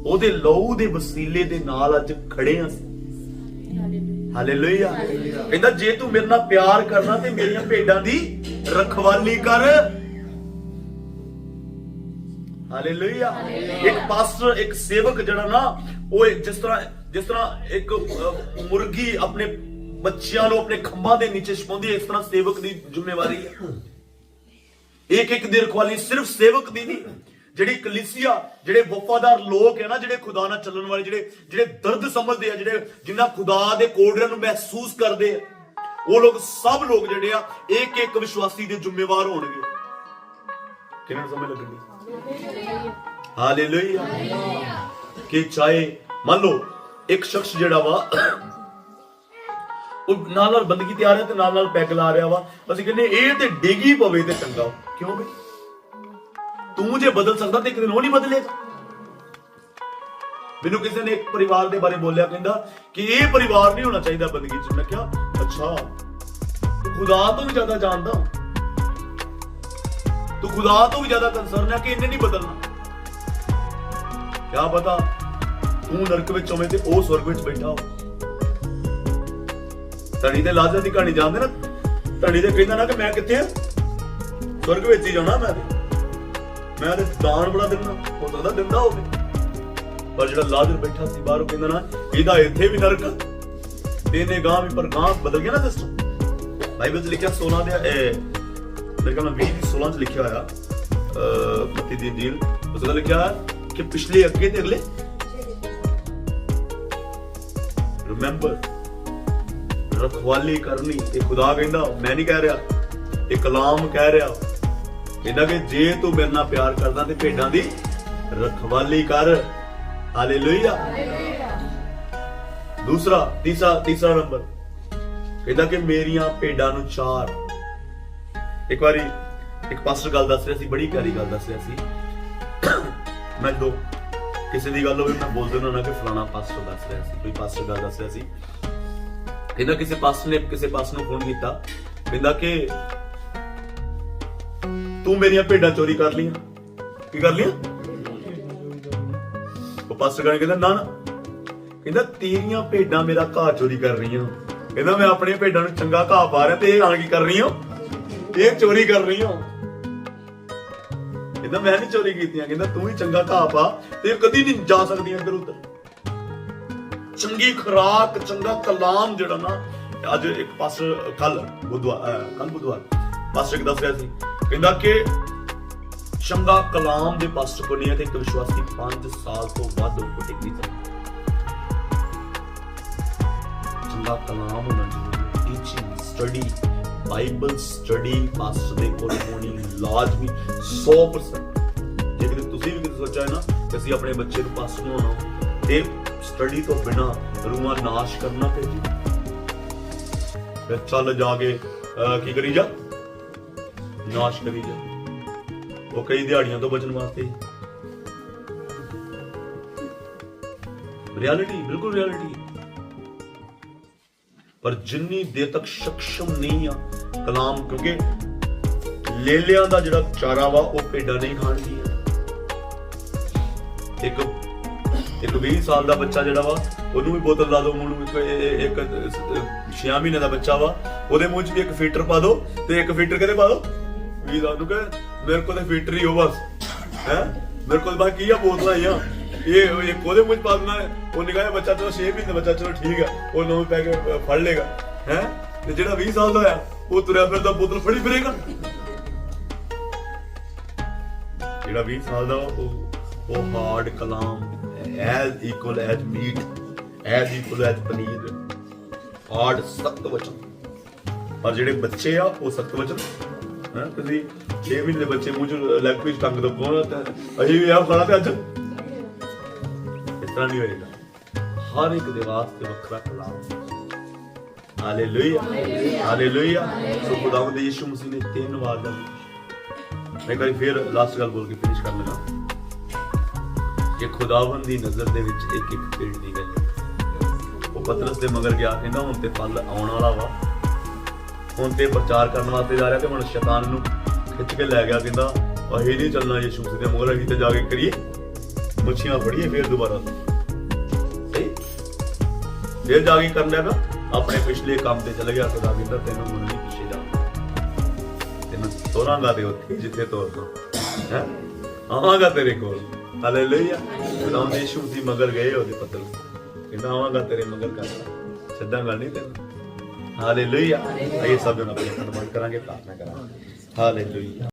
ਉਹਦੇ ਲਹੂ ਦੇ ਵਸੀਲੇ ਦੇ ਨਾਲ ਅੱਜ ਖੜੇ ਹਾਂ ਅਸੀਂ। ਹਾਲੇਲੂਇਆ ਕਹਿੰਦਾ ਜੇ ਤੂੰ ਮੇਰੇ ਨਾਲ ਪਿਆਰ ਕਰਨਾ ਤੇ ਮੇਰੀਆਂ ਭੇਡਾਂ ਦੀ ਰਖਵਾਲੀ ਕਰ। ਹਾਲੇਲੂਇਆ ਇੱਕ ਪਾਸਟਰ ਇੱਕ ਸੇਵਕ ਜਿਹੜਾ ਨਾ, ਉਹ ਜਿਸ ਤਰ੍ਹਾਂ ਜਿਸ ਤਰ੍ਹਾਂ ਇੱਕ ਮੁਰਗੀ ਆਪਣੇ ਬੱਚਿਆਂ ਨੂੰ ਆਪਣੇ ਖੰਭਾਂ ਦੇ ਨੀਚੇ ਛਪਾਉਂਦੀ ਹੈ, ਇਸ ਤਰ੍ਹਾਂ ਸੇਵਕ ਦੀ ਜ਼ਿੰਮੇਵਾਰੀ ਹੈ। ਇੱਕ ਇੱਕ ਦੀ ਰਖਵਾਲੀ ਸਿਰਫ ਸੇਵਕ ਦੀ ਨਹੀਂ, ਜਿਹੜੀ ਕਲੀਸਿਆ, ਜਿਹੜੇ ਵਫਾਦਾਰ ਲੋਕ ਹੈ ਨਾ, ਜਿਹੜੇ ਖੁਦਾ ਨਾਲ ਚੱਲਣ ਵਾਲੇ, ਜਿਹੜੇ ਜਿਹੜੇ ਦਰਦ ਸਮਝਦੇ ਆ, ਜਿਹੜੇ ਜਿਨ੍ਹਾਂ ਖੁਦਾ ਦੇ ਕੋਡਰਾਂ ਨੂੰ ਮਹਿਸੂਸ ਕਰਦੇ ਆ, ਉਹ ਲੋਕ ਸਭ ਲੋਕ ਜਿਹੜੇ ਆ, ਇੱਕ ਇੱਕ ਵਿਸ਼ਵਾਸੀ ਦੇ ਜ਼ਿੰਮੇਵਾਰ ਹੋਣਗੇ। ਕਿਹਨਾਂ ਨੂੰ ਸਮਝ ਲੱਗਣੀ ਹਾਲੇਲੂਇਆ। ਕਿ ਚਾਹੇ, ਮੰਨ ਲਓ, ਇੱਕ ਸ਼ਖਸ ਜਿਹੜਾ ਵਾ, ਉਹ ਨਾਲ ਨਾਲ ਬੰਦਗੀ ਤੇ ਆ ਰਿਹਾ ਤੇ ਨਾਲ ਨਾਲ ਪੈਗ ਲਾ ਰਿਹਾ ਵਾ। ਅਸੀਂ ਕਹਿੰਦੇ ਇਹ ਤੇ ਡਿੱਗੀ ਪਵੇ ਤੇ ਚੰਗਾ ਕਿਉਂ ਬਈ? ਤੂੰ ਜੇ ਬਦਲ ਸਕਦਾ ਤੇ ਇੱਕ ਦਿਨ ਉਹ ਨਹੀਂ ਬਦਲੇਗਾ ਮੈਨੂੰ ਕਿਸੇ ਨੇ ਇੱਕ ਪਰਿਵਾਰ ਦੇ ਬਾਰੇ ਬੋਲਿਆ, ਕਹਿੰਦਾ ਕਿ ਇਹ ਪਰਿਵਾਰ ਨਹੀਂ ਹੋਣਾ ਚਾਹੀਦਾ ਬੰਦਗੀ ਚ। ਮੈਂ ਕਿਹਾ, ਅੱਛਾ ਖੁਦਾ ਤੋਂ ਵੀ ਜ਼ਿਆਦਾ ਜਾਣਦਾ। ਤੂੰ ਖੁਦਾ ਤੋਂ ਵੀ ਜ਼ਿਆਦਾ ਕੰਸਰਨ ਹੈ ਕਿ ਇਹਨੇ ਨਹੀਂ ਬਦਲਣਾ। ਕਿਆ ਪਤਾ ਤੂੰ ਨਰਕ ਵਿੱਚ ਹੋਵੇਂ ਤੇ ਉਹ ਸਵਰਗ ਵਿੱਚ ਬੈਠਾ ਹੋ ਧਣੀ ਤੇ ਲਾਜ਼ਰ ਦੀ ਕਹਾਣੀ ਜਾਣਦੇ ਨਾ? ਧਣੀ ਤੇ ਕਹਿੰਦਾ ਨਾ ਕਿ ਮੈਂ ਕਿੱਥੇ ਆ? ਸਵਰਗ ਵਿੱਚ ਹੀ ਜਾਣਾ ਮੈਂ ਤੇ। ਮੈਂ ਤੇ ਦਾਨ ਬੜਾ ਦਿੰਦਾ ਹੋ ਸਕਦਾ ਦਿੰਦਾ ਹੋਵੇ। ਪਰ ਜਿਹੜਾ ਲਾਜ਼ਰ ਬੈਠਾ ਸੀ ਬਾਹਰੋਂ ਕਹਿੰਦਾ ਨਾ, ਇਹਦਾ ਇੱਥੇ ਵੀ ਨਰਕ ਤੇ ਇਹਨੇ ਗਾਂ ਵੀ ਪਰ ਗਾਂ ਬਦਲ ਗਿਆ ਨਾ ਸਿਸਟਮ ਬਾਈਬਲ 'ਚ ਲਿਖਿਆ 16 ਦੇ ਮੇਰੇ ਖਿਆਲ ਨਾਲ 20 ਦੀ 16 'ਚ ਲਿਖਿਆ ਹੋਇਆ ਅ ਮਤੀ ਦੀ ਡੀਲ ਉਸ ਦਾ ਲਿਖਿਆ ਕਿ ਪਿਛਲੇ ਅੱਗੇ ਤੇ ਅਗਲੇ। ਰਿਮੈਂਬਰ ਰਖਵਾਲੀ ਕਰਨੀ, ਇਹ ਖੁਦਾ ਕਹਿੰਦਾ, ਮੈਂ ਨਹੀਂ ਕਹਿ ਰਿਹਾ, ਇਹ ਕਲਾਮ ਕਹਿ ਰਿਹਾ। ਕਹਿੰਦਾ ਕਿ ਜੇ ਤੂੰ ਮੇਰੇ ਨਾਲ ਪਿਆਰ ਕਰਦਾ ਤੇ ਭੇਡਾਂ ਦੀ ਰਖਵਾਲੀ ਕਰ। ਹਾਲੇਲੂਇਆ ਦੂਸਰਾ, ਤੀਸਰਾ ਤੀਸਰਾ ਨੰਬਰ। ਕਹਿੰਦਾ ਕਿ ਮੇਰੀਆਂ ਭੇਡਾਂ ਨੂੰ ਚਾਰ। ਇੱਕ ਵਾਰੀ ਇੱਕ ਪਾਸਟਰ ਗੱਲ ਦੱਸ ਰਿਹਾ ਸੀ, ਬੜੀ ਪਿਆਰੀ ਗੱਲ ਦੱਸ ਰਿਹਾ ਸੀ। ਮੈਂ ਜਦੋਂ ਕਿਸੇ ਦੀ ਗੱਲ ਹੋਵੇ, ਮੈਂ ਬੋਲ ਦਿੰਦਾ ਨਾ ਕਿ ਫਲਾਣਾ ਪਾਸਟਰ ਦੱਸ ਰਿਹਾ ਸੀ, ਕੋਈ ਪਾਸਟਰ ਗੱਲ ਦੱਸ ਰਿਹਾ ਸੀ। ਕਹਿੰਦਾ ਕਿਸੇ ਪਾਸਟਰ ਨੇ ਕਿਸੇ ਪਾਸ ਨੂੰ ਫੋਨ ਕੀਤਾ ਕਹਿੰਦਾ ਕਿ ਤੂੰ ਮੇਰੀਆਂ ਭੇਡਾਂ ਚੋਰੀ ਕਰ ਲਈਆਂ। ਕੀ ਕਰ ਲਈਆਂ? ਉਹ ਪਾਸਟਰ ਕਹਿੰਦਾ, ਨਾ ਨਾ। ਕਹਿੰਦਾ, ਤੇਰੀਆਂ ਭੇਡਾਂ ਮੇਰਾ ਘਾਹ ਚੋਰੀ ਕਰ ਰਹੀਆਂ। ਕਹਿੰਦਾ, ਮੈਂ ਆਪਣੀਆਂ ਭੇਡਾਂ ਨੂੰ ਚੰਗਾ ਘਾਹ ਪਾ ਰਿਹਾ ਤੇ ਇਹ ਆਣ ਕੀ ਕਰ ਰਹੀ ਹੋ ਇਹ ਚੋਰੀ ਕਰ ਰਹੀ ਹੋ। ਕਹਿੰਦਾ, ਮੈਂ ਨਹੀਂ ਚੋਰੀ ਕੀਤੀਆਂ। ਕਹਿੰਦਾ, ਤੂੰ ਹੀ ਚੰਗਾ ਘਾਹ ਪਾ ਤੇ ਕਦੀ ਨਹੀਂ ਜਾ ਸਕਦੀਆਂ ਇੱਧਰ ਉੱਧਰ। ਚੰਗੀ ਖੁਰਾਕ, ਚੰਗਾ ਕਲਾਮ ਜਿਹੜਾ ਨਾ, ਅੱਜ ਇੱਕ ਪਾਸਟਰ ਕੱਲ ਬੁੱਧਵਾਰ ਕੱਲ ਬੁੱਧਵਾਰ ਪਾਸਟਰ ਇੱਕ ਦੱਸ ਰਿਹਾ ਸੀ। ਕਹਿੰਦਾ ਕਿ ਚੰਗਾ ਕਲਾਮ ਦੇ ਪਾਸਟਰ ਕੋ ਨਹੀਂ ਤੇ ਇੱਕ ਵਿਸ਼ਵਾਸੀ 5 ਸਾਲ ਤੋਂ ਵੱਧ ਉਹ ਟਿਕ ਨਹੀਂ ਸਕਦਾ ਚੰਗਾ ਕਲਾਮ ਹੋਣਾ ਜ਼ਰੂਰੀ teaching study Bible study pastor ਦੇ ਕੋਲ ਹੋਣੀ ਲਾਜ਼ਮੀ 100% ਜੇ ਕਿਤੇ ਤੁਸੀਂ ਵੀ ਕਿਤੇ ਸੋਚਿਆ ਨਾ ਕਿ ਅਸੀਂ ਆਪਣੇ ਬੱਚੇ ਨੂੰ ਪਾਸਟਰ ਬਣਾਉਣਾ ਤੇ ਸਟੱਡੀ ਤੋਂ ਬਿਨਾ ਰੂਹਾਂ ਨਾਸ਼ ਕਰਨਾ ਭੇਜੀ ਫਿਰ ਚੱਲ ਜਾ ਕੇ ਕੀ ਕਰੀ ਜਾ? ਨਾਸ਼ ਕਰੀ ਜਾ। ਉਹ ਕਈ ਦਿਹਾੜੀਆਂ ਤੋਂ ਬਚਣ ਵਾਸਤੇ ਰਿਐਲਿਟੀ ਬਿਲਕੁਲ ਰਿਐਲਿਟੀ ਪਰ ਜਿੰਨੀ ਦੇਰ ਤੱਕ ਸਕਸ਼ਮ ਨਹੀਂ ਆ ਕਲਾਮ, ਕਿਉਂਕਿ ਲੇਲਿਆਂ ਦਾ ਜਿਹੜਾ ਚਾਰਾ ਵਾ, ਉਹ ਭੇਡਾਂ ਨਹੀਂ ਖਾਣਗੀਆਂ ਇੱਕ ਇੱਕ 20 ਸਾਲ ਦਾ ਬੱਚਾ ਜਿਹੜਾ ਵਾ, ਉਹਨੂੰ ਵੀ ਬੋਤਲ ਲਾ ਦਿਓ ਮੂੰਹ ਨੂੰ ਇੱਕ 6 ਮਹੀਨੇ ਦਾ ਬੱਚਾ ਵਾ, ਉਹਦੇ ਮੂੰਹ 'ਚ ਵੀ ਇੱਕ ਫੀਟਰ ਪਾ ਦਿਓ ਤੇ ਇੱਕ ਫੀਟਰ ਕਿਤੇ ਪਾ ਦਿਓ ਵੀ ਦਾ ਕਹੇ, ਮੇਰੇ ਕੋਲ ਤੇ ਫੀਟਰ ਹੀ ਹੋ ਬਸ। ਹੈ? ਮੇਰੇ ਕੋਲ ਬਾਕੀ ਕੀ ਆ ਬੋਤਲਾਂ ਹੀ ਆ। ਇਹ, ਉਹ ਇੱਕ ਉਹਦੇ ਮੂੰਹ 'ਚ ਪਾ ਦੇਣਾ ਉਹ ਨਿਗਾਹ ਬੱਚਾ, ਚਲੋ 6 ਮਹੀਨੇ ਦਾ ਬੱਚਾ, ਚਲੋ ਠੀਕ ਆ। ਉਹ ਨੌਂ ਪੈ ਕੇ ਫੜ ਲੇਗਾ ਹੈ? ਤੇ ਜਿਹੜਾ 20 ਸਾਲ ਦਾ ਹੋਇਆ ਉਹ ਤੁਰਿਆ ਫਿਰਦਾ ਬੋਤਲ ਫੜੀ ਫਿਰੇਗਾ। ਜਿਹੜਾ 20 ਸਾਲ ਦਾ ਉਹ ਉਹ ਹਾਰਡ ਕਲਾਮ as equal as meat as equal as paneer. Hard ਸਖਤ ਵਚਨ। ਪਰ ਜਿਹੜੇ ਬੱਚੇ ਆ, ਉਹ ਸਖਤ ਵਚਨ। ਹੈ, ਤੁਸੀਂ 6 ਮਹੀਨੇ ਦੇ ਬੱਚੇ ਮੂੰਹ ਚ ਲੈਗ ਟੰਗ ਦੋ ਕੋਣ ਅਸੀਂ ਵੀ ਆ ਖਾਣਾ ਤੇ ਅੱਜ। ਇਸ ਤਰ੍ਹਾਂ ਨਹੀਂ ਹੋਏਗਾ। ਹਰ ਇੱਕ ਦੇ ਵਾਸਤੇ ਵੱਖਰਾ ਕਲਾਮ। ਹਾਲੇਲੂਇਆ ਹਾਲੇਲੂਇਆ ਸੋ ਖੁਦਾਵੰਦ ਯਿਸੂ ਮਸੀਹ ਨੇ ਤਿੰਨ ਵਾਰ ਦਾ ਮੈਂ ਕਰੀ ਫਿਰ ਲਾਸਟ ਗੱਲ ਬੋਲ ਕੇ ਫਿਨਿਸ਼ ਕਰ ਲਗਾ। ਕਿ ਖੁਦਾਵੰਦ ਦੀ ਨਜ਼ਰ ਦੇ ਵਿੱਚ ਇੱਕ ਇੱਕ ਪੇੜ ਦੀ ਗੱਲ ਉਹ ਪਤਰਸ ਦੇ ਮਗਰ ਗਿਆ, ਕਹਿੰਦਾ ਹੁਣ ਤੇ ਫਲ ਆਉਣ ਵਾਲਾ ਵਾ। ਹੁਣ ਤੇ ਪ੍ਰਚਾਰ ਕਰਨ ਵਾਸਤੇ ਜਾ ਰਿਹਾ ਤੇ ਹੁਣ ਸ਼ੈਤਾਨ ਨੂੰ ਖਿੱਚ ਕੇ ਲੈ ਗਿਆ, ਕਹਿੰਦਾ, ਅਸੀਂ ਨਹੀਂ ਚੱਲਣਾ ਯਿਸੂ ਮਸੀਹ ਦੇ ਮਗਰ, ਅਸੀਂ ਤੇ ਜਾ ਕੇ ਕਰੀਏ। ਮੱਛੀਆਂ ਫੜੀਏ ਫਿਰ ਦੁਬਾਰਾ। ਸਹੀ? ਫਿਰ ਜਾ ਕੇ ਕਰਨ ਲੱਗਾ ਆਪਣੇ ਪਿਛਲੇ ਕੰਮ ਤੇ ਚਲੇ ਗਿਆ ਖੁਦਾ ਕਹਿੰਦਾ ਤੈਨੂੰ ਹੁਣ ਨਹੀਂ ਪਿੱਛੇ ਜਾਣਾ ਤੈਨੂੰ ਤੋਰਾਂਗਾ ਦੇ ਉੱਥੇ ਜਿੱਥੇ ਤੋਰਨਾ ਹੈ? ਆਵਾਂਗਾ ਤੇਰੇ ਕੋਲ। ਹਾਲੇਲੂਇਆ ਖੁਦਾ ਨੇ ਯਿਸੂ ਦੀ ਮਗਰ ਗਏ ਉਹਦੇ ਪਤਲ। ਕਹਿੰਦਾ ਆਵਾਂਗਾ ਤੇਰੇ ਮਗਰ ਕਰਦਾ ਸਿੱਧਾ ਗੱਲ ਨਹੀਂ ਤੈਨੂੰ। ਹਾਲੇਲੂਇਆ ਇਹ ਸਭ ਨੂੰ ਆਪਣੇ ਖਤਮ ਕਰਾਂਗੇ ਪ੍ਰਾਰਥਨਾ ਕਰਾਂਗੇ। ਹਾਲੇਲੂਇਆ